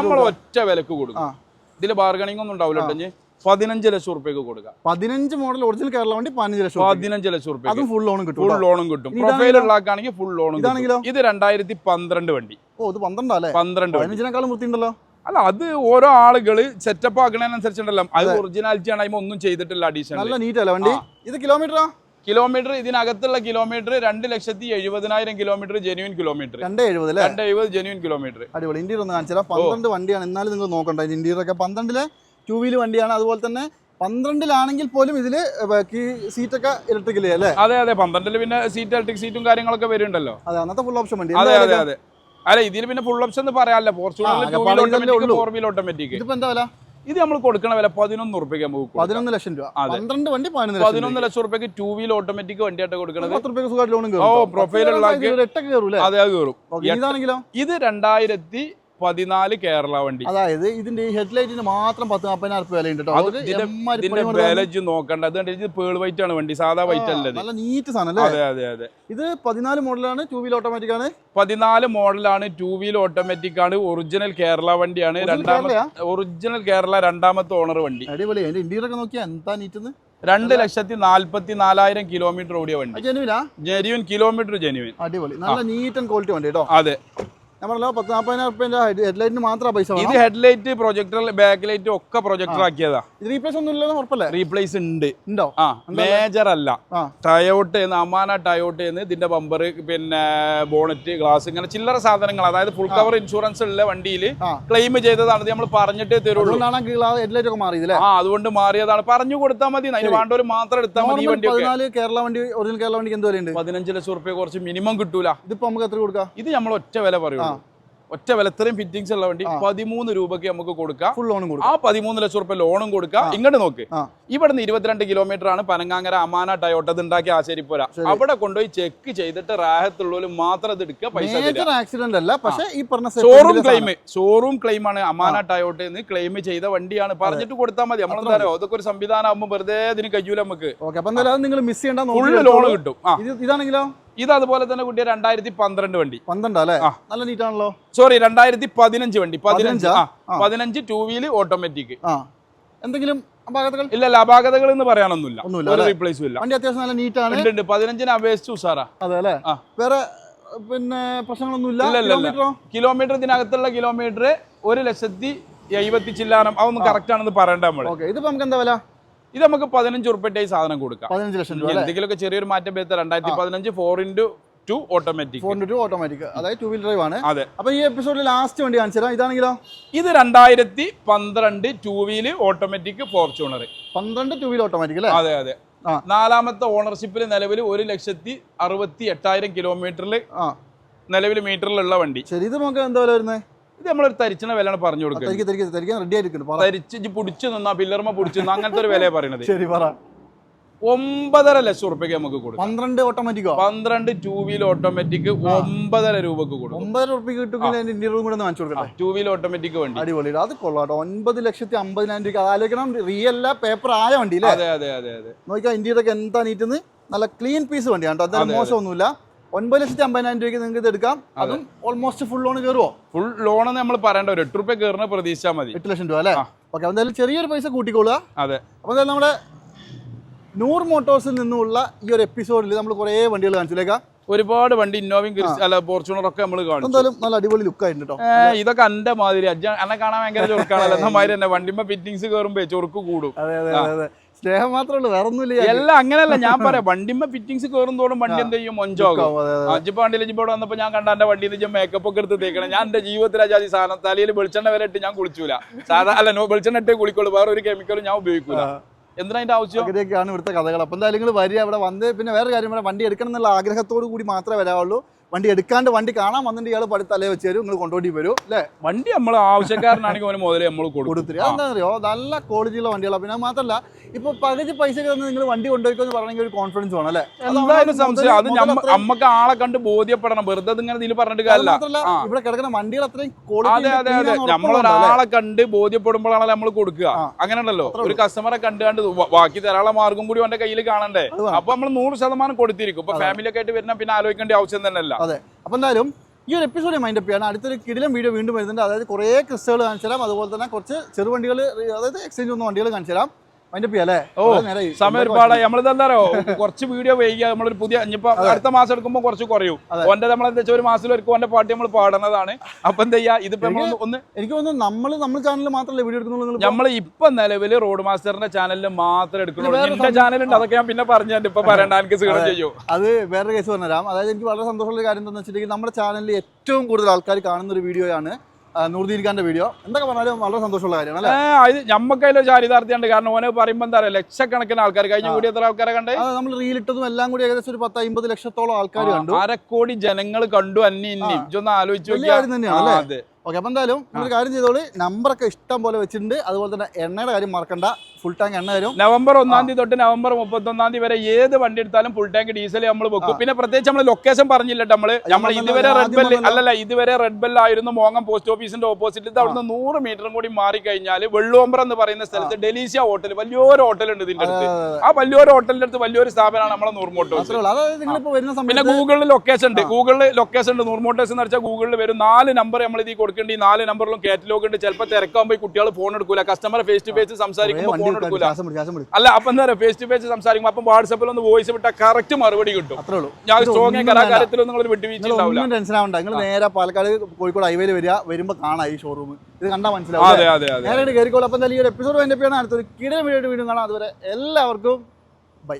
നമ്മൾ? ഒറ്റ വിലക്ക് കൊടുക്കും. ഇതിൽ ഇതിൽ ബാർഗണിംഗ് ഒന്നും ഉണ്ടാവില്ല പതിനഞ്ച് ലക്ഷം ഉറുപ്പ്യക്ക് കൊടുക്കാം. പതിനഞ്ച് മോഡൽ ഒറിജിനൽ കേരള വണ്ടി പതിനഞ്ച് ലക്ഷം. പതിനഞ്ച് ലക്ഷം അതും ഫുൾ ലോണും കിട്ടും ഫുൾ. ലോണും കിട്ടും. പ്രൊഫൈൽ? ഉള്ളാക്കാണെങ്കിൽ ഫുൾ ലോണും ഇതാണെങ്കിലോ? കിട്ടും. ഇത് രണ്ടായിരത്തി പന്ത്രണ്ട് വണ്ടി. ഓ ഇത് പന്ത്രണ്ടല്ലേ പന്ത്രണ്ട് പതിനഞ്ചിനേക്കാളും വൃത്തിയുണ്ടല്ലോ? അല്ല അത് ഓരോ ആളുകൾ സെറ്റപ്പ് ആക്കണതിനനുസരിച്ചുണ്ടല്ലോ. അത് ഒറിജിനാലിറ്റി ആണ് ഒന്നും ചെയ്തിട്ടില്ല അഡീഷണൽ നല്ല നീറ്റ് അല്ലേ വണ്ടി? ഇത് കിലോമീറ്ററാ കിലോമീറ്റർ ഇതിനകത്തുള്ള കിലോമീറ്റർ രണ്ട് ലക്ഷത്തി എഴുപതിനായിരം കിലോമീറ്റർ ജെനുവിൻ കിലോമീറ്റർ രണ്ട് എഴുപത് രണ്ട് എഴുപത് ജെനുവിൻ കിലോമീറ്റർ അടിപൊളി. ഇന്റീരിയർ ഒന്ന് കാണിച്ചാൽ പന്ത്രണ്ട് വണ്ടിയാണ്. എന്നാലും നിങ്ങൾ നോക്കണ്ട. ഇന്റീരിയർ ഒക്കെ പന്ത്രണ്ടിലെ ടൂ വീൽ വണ്ടിയാണ്. അതുപോലെ തന്നെ പന്ത്രണ്ടിലാണെങ്കിൽ പോലും ഇതിൽ സീറ്റൊക്കെ ഇല്ലേ അല്ലേ? അതെ അതെ. പന്ത്രണ്ടിൽ പിന്നെ സീറ്റ് ഇലക്ട്രിക് സീറ്റും കാര്യങ്ങളൊക്കെ വരുന്നുണ്ടല്ലോ. അതെ അന്നത്തെ ഫുൾ ഓപ്ഷൻ വണ്ടി. അതെ അതെ അതെ. അല്ല ഇതിൽ പിന്നെ ഫുൾ ഓപ്ഷൻ എന്ന് പറയാനല്ല. ഫോർച്യൂണറിൽ ഉള്ളൂ. ഫോർ വീൽ ഓട്ടോമാറ്റിക് ഇതിപ്പോ എന്താ ഇത് നമ്മൾ കൊടുക്കണ വില പതിനൊന്ന് റുപ്യക്ക് നമുക്ക്. പതിനൊന്ന് ലക്ഷം രൂപ. പന്ത്രണ്ട് വണ്ടി പതിനൊന്ന് ലക്ഷം ഉറുപ്പ്യക്ക് ടൂ വീൽ ഓട്ടോമാറ്റിക് വണ്ടിയായിട്ട് കൊടുക്കണത്. ഓ, പ്രൊഫൈൽ അതെ അത് കയറും ഇത് രണ്ടായിരത്തി പതിനാല് കേരള വണ്ടി. അതായത് ഇതിന്റെ ഹെഡ്ലൈറ്റിന് മാത്രം പത്ത് നാൽപ്പതിനായിരം റുപ്യ വില ഉണ്ട് ഇതിന്റെ വിലജ് നോക്കണ്ട. അത് കണ്ടിട്ട് പേൾ വൈറ്റ് ആണ് വണ്ടി സാധാ വൈറ്റ് അല്ല നല്ല നീറ്റ് സാധനം അതെ അതെ അതെ. ഇത് പതിനാല് മോഡലാണ് ടൂ വീൽ ഓട്ടോമാറ്റിക് ആണ്. പതിനാല് മോഡലാണ് ടൂ വീൽ ഓട്ടോമാറ്റിക് ആണ് ഒറിജിനൽ കേരള വണ്ടിയാണ്. രണ്ടാമത്തെ ഒറിജിനൽ കേരള രണ്ടാമത്തെ ഓണർ വണ്ടി. അടിപൊളി. അതിന്റെ ഇന്റീരിയർ ഒക്കെ നോക്കിയാൽ എന്താ നീറ്റ് രണ്ട് ലക്ഷത്തി നാല്പത്തി നാലായിരം കിലോമീറ്റർ ഓടിയ വണ്ടി. ജനുവിനാ ജെന്യുവൻ കിലോമീറ്റർ ജെനുവിൻ അടിപൊളി. നല്ല നീറ്റ് ആൻഡ് ക്വാളിറ്റി വണ്ടി കേട്ടോ. അതെ. നമ്മളല്ലോ പത്ത് നാൽപ്പതിനായിരം റുപ്യന്റെ ഹെഡ്ലൈറ്റിന് മാത്രം പൈസ ഇത് ഹെഡ്ലൈറ്റ് പ്രൊജക്ടർ ബാക്ക് ലൈറ്റ് ഒക്കെ പ്രൊജക്ടർ ആക്കിയതാ. ഇത് റീപ്ലേസ് ഒന്നും ഇല്ലെന്ന് ഉറപ്പല്ലേ? റീപ്ലേസ് ഉണ്ട്. ഉണ്ടോ? ആ മേജർ അല്ല. ടയോട്ട് അമാന ടയോട്ട് എന്ന് ഇതിന്റെ ബമ്പർ പിന്നെ ബോണറ്റ് ഗ്ലാസ് ഇങ്ങനെ ചില്ലറ സാധനങ്ങൾ അതായത് ഫുൾ കവർ ഇൻഷുറൻസ് ഉള്ള വണ്ടിയിൽ ക്ലെയിം ചെയ്തതാണ്. നമ്മൾ പറഞ്ഞിട്ടേ തരുള്ളൂ. ഹെഡ്ലൈറ്റ് ഒക്കെ അല്ലേ? ആ അതുകൊണ്ട് മാറിയതാണ്. പറഞ്ഞു കൊടുത്താൽ മതി. അതിന് വേണ്ടവർ മാത്രം എടുത്താൽ മതി വണ്ടി കേരള വണ്ടി ഒറിജിനൽ കേരള വണ്ടിക്ക് എന്ത് വിലയുണ്ട്? പതിനഞ്ച് ലക്ഷം റുപ്യ കുറച്ച് മിനിമം കിട്ടൂല. ഇതിപ്പോ നമുക്ക് എത്ര കൊടുക്കാം? ഇത് നമ്മൾ ഒറ്റ വില പറയുള്ളൂ. ഒറ്റ വില ഇത്രയും ഫിറ്റിംഗ്സ് ഉള്ള വണ്ടി പതിമൂന്ന് രൂപയ്ക്ക് നമുക്ക് കൊടുക്കാം. ഫുൾ ലോണും ആ കൊടുക്കാം. പതിമൂന്ന് ലക്ഷം റുപ്യ ലോണും കൊടുക്കാം. ഇങ്ങോട്ട് നോക്ക്. ഇവിടെ ഇവിടുന്ന് ഇരുപത്തിരണ്ട് കിലോമീറ്റർ ആണ് പനങ്ങാങ്ങര അമാന ടയോട്ട ഇത് ഉണ്ടാക്കിയ ആശേരിപ്പുര അവിടെ കൊണ്ടുപോയി ചെക്ക് ചെയ്തിട്ട് റാഹത്തുള്ളവർ മാത്രം ഇത് എടുക്കുക പൈസ ആക്സിഡന്റ് അല്ല പക്ഷേ ഈ പറഞ്ഞ ഷോറൂം ക്ലെയിം ഷോറൂം ക്ലെയിം ആണ് അമാന ടയോട്ട എന്ന് ക്ലെയിം ചെയ്ത വണ്ടിയാണ്. പറഞ്ഞിട്ട് കൊടുത്താൽ മതി. നമ്മളെന്താ പറയുക അതൊക്കെ ഒരു സംവിധാനം ആകുമ്പോൾ വെറുതെ ഇതിന് കഴിയൂല നമുക്ക്. നിങ്ങൾ മിസ് ചെയ്യേണ്ട ഫുൾ ലോൺ കിട്ടും. ആ. ഇതാണെങ്കിലോ? ഇത് അതുപോലെ തന്നെ കുട്ടിയ രണ്ടായിരത്തി പന്ത്രണ്ട് വണ്ടി. പന്ത്രണ്ട് അല്ലേ? നല്ല നീറ്റാണല്ലോ. സോറി രണ്ടായിരത്തി പതിനഞ്ച് വണ്ടി. പതിനഞ്ച് പതിനഞ്ചാ? ടൂ വീൽ ഓട്ടോമാറ്റിക് എന്തെങ്കിലും അപാകതകൾ? ഇല്ല അപാകതകൾ എന്ന് പറയാനൊന്നുമില്ല. ഒന്നുമില്ല? റീപ്ലേസും ഇല്ല. വണ്ടി അത്യാവശ്യം നല്ല നീറ്റാണ്. ഉണ്ട് പതിനഞ്ചിന് അപേക്ഷിച്ച് ഉസാറാ അതെ അല്ലേ? വേറെ പിന്നെ പ്രശ്നങ്ങളൊന്നും ഇല്ല ഇല്ല, ഇല്ല, ഇല്ല. കിലോമീറ്ററോ? കിലോമീറ്റർ ഇതിനകത്തുള്ള കിലോമീറ്റർ ഒരു ലക്ഷത്തി എഴുപത്തി ചില്ലാനം. അതൊന്നും കറക്റ്റ് ആണെന്ന് പറയണ്ട നമ്മൾ ഇതിപ്പോ നമുക്ക് എന്താ വില? ഇത് നമുക്ക് പതിനഞ്ച് ഉറുപ്പിന്റെ ഈ സാധനം കൊടുക്കാം. പതിനഞ്ച് ലക്ഷം രൂപ എന്തെങ്കിലുമൊക്കെ ചെറിയൊരു മാറ്റം വരുത്ത രണ്ടായിരത്തി പതിനഞ്ച് four into two automatic four two automatic അതായത് ടു വീൽ ഡ്രൈവ് ആണ്. അതെ. അപ്പൊ ഈ എപ്പിസോഡിൽ ലാസ്റ്റ് വണ്ടി കാണിച്ചു തരാം. ഇതാണെങ്കിലോ? ഇത് രണ്ടായിരത്തി പന്ത്രണ്ട് ടു വീൽ ഓട്ടോമാറ്റിക് ഫോർച്യൂണർ പന്ത്രണ്ട് ടു വീൽ ഓട്ടോമാറ്റിക് അല്ലേ? അതെ അതെ. നാലാമത്തെ ഓണർഷിപ്പിൽ നിലവിൽ ഒരു ലക്ഷത്തി അറുപത്തി എട്ടായിരം കിലോമീറ്ററിൽ നിലവിൽ മീറ്ററിലുള്ള വണ്ടി. ശരി ഇത് നമുക്ക് എന്താ വില വരുന്നത് ഇത് നമ്മളൊരു തരിച്ചണ വിലയാണ് പറഞ്ഞു കൊടുക്കുന്നത്. തരിച്ച് പിടിച്ചു നിന്നാ പില്ലർമ പിടിച്ചു നിന്നാ അങ്ങനത്തെ ഒരു വിലയാണ് പറയണത്. ശരി പറ. ഒമ്പതര ലക്ഷം റുപ്യക്ക് നമുക്ക് കൊടുക്കാം. പന്ത്രണ്ട് ഓട്ടോമാറ്റിക്കോ പന്ത്രണ്ട് ടൂ വീൽ ഓട്ടോമാറ്റിക് ഒമ്പതര രൂപക്ക് കൊടുക്കും. ഒമ്പതര റുപ്യ കിട്ടുമെങ്കിൽ കൂടെ ഒന്ന് കാണിച്ചു ടൂ വീൽ ഓട്ടോമാറ്റിക് വണ്ടി. അടിപൊളി അത് കൊള്ളാട്ടോ ഒൻപത് ലക്ഷത്തി അമ്പതിനായിരം രൂപ ആലോചിക്കണം. റിയൽ പേപ്പർ ആയ വണ്ടി അല്ലേ? അതെ അതെ അതെ അതെ. നോക്കിയാൽ ഇന്ത്യയുടെ ഒക്കെ എന്താ നീറ്റുന്ന് നല്ല ക്ലീൻ പീസ് വണ്ടിയാണ് കേട്ടോ. എന്തായാലും മോശമൊന്നുമില്ല. ഒൻപത് ലക്ഷത്തി അമ്പതിനായിരം രൂപയ്ക്ക് നിങ്ങൾക്ക് ഇത് എടുക്കാം. അതും. ഓൾമോസ്റ്റ് ഫുൾ ലോൺ കയറുമോ ഫുൾ ലോൺ നമ്മൾ പറയേണ്ട. ഒരു എട്ട് റുപ്യ കയറുന്ന പ്രതീക്ഷിച്ചാൽ മതി. എട്ട് ലക്ഷം രൂപ അല്ലേ? ഓക്കെ എന്തായാലും ചെറിയൊരു പൈസ കൂട്ടിക്കൊള്ളുക അതെ. അപ്പോൾ എന്തായാലും നമ്മുടെ നൂർ മോട്ടോഴ്സിൽ നിന്നുള്ള ഈ ഒരു എപ്പിസോഡിൽ നമ്മൾ കുറേ വണ്ടികൾ കാണിച്ചില്ലേക്കാം. ഒരുപാട് വണ്ടി ഇന്നോവയും അല്ല ഫോർച്യൂണർ ഒക്കെ നമ്മൾ കാണും എന്തായാലും നല്ല അടിപൊളി ലുക്ക് ആയിട്ടുണ്ട് കേട്ടോ ഇതൊക്കെ എന്റെ മാതിരി. അജ്ജ എന്നെ കാണാൻ ഭയങ്കര ചൊറുക്കാണല്ലോ. എന്ന മാതിരി തന്നെ വണ്ടിമ്മ ഫിറ്റിംഗ്സ് കയറുമ്പോ ചൊറുക്ക് കൂടും. അതെ അതെ അതെ. സ്നേഹം മാത്രമേ ഉള്ളൂ വേറെ ഒന്നുമില്ല. എല്ലാം അങ്ങനെയല്ല ഞാൻ പറയാം. വണ്ടിമ്മ ഫിറ്റിങ്സ് കയറുന്നതോടും വണ്ടി എന്ത് ചെയ്യും? മൊഞ്ചാകും. അജിപ്പോ വണ്ടിയിൽ ജിപ്പോടെ വന്നപ്പോ ഞാൻ കണ്ട എന്റെ വണ്ടിയിൽ ഞാൻ മേക്കപ്പ് ഒക്കെ എടുത്ത് തേക്കണം. ഞാൻ എന്റെ ജീവിതത്തിൽ അജാതി സാധനം തലയിൽ വെളിച്ചെണ്ണ വരെ ഇട്ട് ഞാൻ കുളിച്ചൂല. സാധാ അല്ല നോ വെളിച്ചെണ്ണ ഇട്ടേ കുളിക്കുള്ളൂ. വേറെ ഒരു കെമിക്കലും ഞാൻ ഉപയോഗിക്കൂല. എന്തിനാ അതിന്റെ ആവശ്യം? അങ്ങനെയൊക്കെയാണ് ഇവിടുത്തെ കഥകൾ. അപ്പൊ എന്തായാലും നിങ്ങൾ വരിക അവിടെ വന്ന് പിന്നെ വേറെ കാര്യം പറയാം. വണ്ടി എടുക്കണം എന്നുള്ള ആഗ്രഹത്തോടു കൂടി മാത്രമേ വരാവുള്ളൂ. വണ്ടി എടുക്കാണ്ട് വണ്ടി കാണാൻ വന്നിട്ട് ഇയാൾ പടി തലേ വെച്ച് തരും നിങ്ങൾ കൊണ്ടുപോയി വരും അല്ലേ? വണ്ടി നമ്മൾ ആവശ്യക്കാരനാണെങ്കിൽ മുതലേ നമ്മൾ കൊടുത്തിട്ട്. അതെന്താ അറിയോ നല്ല ക്വാളിറ്റിയുള്ള വണ്ടികളാണ് പിന്നെ മാത്രമല്ല ഇപ്പൊ പകുതി പൈസ തന്നെ നിങ്ങൾ വണ്ടി കൊണ്ടുപോയിക്കോന്ന് പറഞ്ഞെങ്കിൽ ഒരു കോൺഫിഡൻസ് വേണം അല്ലെ? എന്തായാലും സംശയം. അത് നമ്മക്ക് ആളെ കണ്ട് ബോധ്യപ്പെടണം. വെറുതെ ഇങ്ങനെ ഇതിൽ പറഞ്ഞിട്ട് കാര്യമല്ല. ഇവിടെ കിടക്കുന്ന വണ്ടികൾ അത്രയും അതെ അതെ അതെ. നമ്മളൊരാളെ കണ്ട് ബോധ്യപ്പെടുമ്പോഴാണല്ലോ നമ്മൾ കൊടുക്കുക. അങ്ങനെയുണ്ടല്ലോ ഒരു കസ്റ്റമറെ കണ്ട് കണ്ട് ബാക്കി തരാനുള്ള മാർഗം കൂടി അവന്റെ കയ്യിൽ കാണണ്ടേ? അപ്പൊ നമ്മൾ നൂറ് ശതമാനം കൊടുത്തിരിക്കും. ഇപ്പൊ ഫാമിലി ഒക്കെ ആയിട്ട് വരുന്ന പിന്നെ ആലോചിക്കേണ്ട ആവശ്യം തന്നെ അല്ല അതെ. അപ്പൊ എന്തായാലും ഈ ഒരു എപ്പിസോഡ് മൈൻഡ് അപ്പ് ചെയ്യണം. അടുത്തൊരു കിടിലം വീഡിയോ വീണ്ടും വരുന്നുണ്ട്. അതായത് കുറേ ക്രിസ്റ്റുകൾ കാണിച്ചു തരാം അതുപോലെ തന്നെ കുറച്ച് ചെറുവണ്ടികൾ അതായത് എക്സ്ചേഞ്ച് വന്ന വണ്ടികൾ കാണിച്ചു തരാം സമയം ഒരുപാട് നമ്മളിത് എന്താറോ കുറച്ച് വീഡിയോ വൈകിയ നമ്മളൊരു പുതിയ ഇനിയിപ്പോ അടുത്ത മാസം എടുക്കുമ്പോൾ കുറച്ച് കുറയും. ഓന്റെ നമ്മളെന്താ ഒരു മാസത്തിലൊരിക്കും ഓന്റെ പാട്ട് നമ്മൾ പാടുന്നതാണ്. അപ്പൊ എന്താ ചെയ്യാ? ഇതിപ്പോ ഒന്ന് എനിക്ക് തോന്നുന്നു നമ്മൾ നമ്മൾ ചാനലിൽ മാത്രമല്ല വീഡിയോ എടുക്കുന്നുള്ളൂ നമ്മൾ ഇപ്പൊ നിലവിൽ റോഡ് മാസ്റ്ററിന്റെ ചാനലിൽ മാത്രം എടുക്കുന്നുള്ളൂ. എന്റെ ചാനലുണ്ട് അതൊക്കെ ഞാൻ പിന്നെ പറഞ്ഞു ഇപ്പൊ പറയണ്ട എനിക്ക് സീറോ ചെയ്യൂ. അത് വേറെ കേസ് പറഞ്ഞുതരാം. അതായത് എനിക്ക് വളരെ സന്തോഷമുള്ള കാര്യം എന്താണെന്ന് വെച്ചിട്ടുണ്ടെങ്കിൽ നമ്മുടെ ചാനലിൽ ഏറ്റവും കൂടുതൽ ആൾക്കാർ കാണുന്ന ഒരു വീഡിയോയാണ് നൂർദീൻ ഖാന്റെ വീഡിയോ എന്തൊക്കെ പറഞ്ഞാലും വളരെ സന്തോഷമുള്ള കാര്യമാണ് അല്ലേ? അത് ഞമ്മക്കതിലൊരു ചാരിതാർത്ഥ്യമുണ്ട്. കാരണം ഓനെ പറയുമ്പോൾ എന്താ പറയുക ലക്ഷക്കണക്കിന് ആൾക്കാർ കഴിഞ്ഞ കൂടി എത്ര ആൾക്കാരെ കണ്ടേ? നമ്മൾ റീലിട്ടതും എല്ലാം കൂടി ഏകദേശം ഒരു പത്ത് അമ്പത് ലക്ഷത്തോളം ആൾക്കാർ കണ്ടു. അരക്കോടി ജനങ്ങൾ കണ്ടു അന്നി ഇന്നും. ഇതൊന്ന് ആലോചിച്ചു തന്നെയാണ് അതെ. ഓക്കെ അപ്പം എന്തായാലും ഒരു കാര്യം ചെയ്തോളി. നമ്പറൊക്കെ ഇഷ്ടം പോലെ വെച്ചിട്ടുണ്ട്. അതുപോലെ തന്നെ എണ്ണയുടെ കാര്യം മറക്കണ്ട. ഫുൾ ടാങ്ക് എണ്ണ തരും. നവംബർ ഒന്നാം തീയതി തൊട്ട് നവംബർ മുപ്പത്തൊന്നാം തീയതി വരെ ഏത് വണ്ടി എടുത്താലും ഫുൾ ടാങ്ക് ഡീസൽ നമ്മൾ വെക്കും. പിന്നെ പ്രത്യേകിച്ച് നമ്മൾ ലൊക്കേഷൻ പറഞ്ഞില്ല നമ്മൾ. നമ്മൾ പറഞ്ഞല്ലോ, ഇതുവരെ റെഡ് ബെല്ല് അല്ലല്ല ഇതുവരെ റെഡ് ബെല്ല് ആയിരുന്നു മോങ്ങം പോസ്റ്റ് ഓഫീസിന്റെ ഓപ്പോസിറ്റ് ഇത് അവിടുന്ന് നൂറ് മീറ്ററും കൂടി മാറി കഴിഞ്ഞാൽ വെള്ളുവമ്പർ എന്ന് പറയുന്ന സ്ഥലത്ത് ഡെലീസിയ ഹോട്ടൽ വലിയൊരു ഹോട്ടൽ ഉണ്ട് ഇതിന്റെ അടുത്ത്. ആ. വലിയൊരു ഹോട്ടലിന്റെ അടുത്ത് വലിയൊരു സ്ഥാപനമാണ് നമ്മളെ നൂർമോട്ടോസ്. പിന്നെ ഗൂഗിളിൽ ലൊക്കേഷൻ ഉണ്ട്. ഗൂഗിളിൽ ലൊക്കേഷൻ ഉണ്ട്. നൂർമോട്ടോസ് എന്ന് വെച്ചാൽ ഗൂഗിളിൽ വരും നാല് നമ്പർ നമ്മൾ ഇതിൽ കൊടുക്കേണ്ട ഈ നാല് നമ്പറിലും കാറ്റലോഗ് ഉണ്ട്. ചിലപ്പോൾ തിരക്കാകുമ്പോൾ കുട്ടികൾ ഫോൺ എടുക്കൂല. കസ്റ്റമർ ഫേസ് ടു ഫേസ് സംസാരിക്കുമ്പോൾ ഫോൺ എടുക്കൂല. അല്ല അപ്പൊ എന്താ പറയുക? ഫേസ് ടു ഫേസ് സംസാരിക്കുമ്പോൾ അപ്പം വാട്സപ്പിൽ ഒന്ന് വോയിസ് വിട്ടാൽ കറക്റ്റ് മറുപടി കിട്ടും. അത്രേ ഉള്ളൂ. ഞാൻ സ്ട്രോങ് കലാകാരത്തിൽ നിങ്ങൾ വിട്ടുവീഴ്ച ഉണ്ടാവില്ല. ടെൻഷൻ ആവണ്ട. നിങ്ങൾ നേരെ പാലക്കാട് കോഴിക്കോട് ഹൈവേയിൽ വരിക വരുമ്പോൾ കാണാം ഈ ഷോറൂം ഇത് കണ്ടാൽ മനസ്സിലാവും അതെ അതെ അതെ നേരെ കയറിക്കോളൂ അപ്പം എന്തായാലും ഈ ഒരു എപ്പിസോഡ് വേണ്ടി അടുത്തൊരു കിട വീഡിയോ വീണ്ടും കാണാം. അതുവരെ എല്ലാവർക്കും ബൈ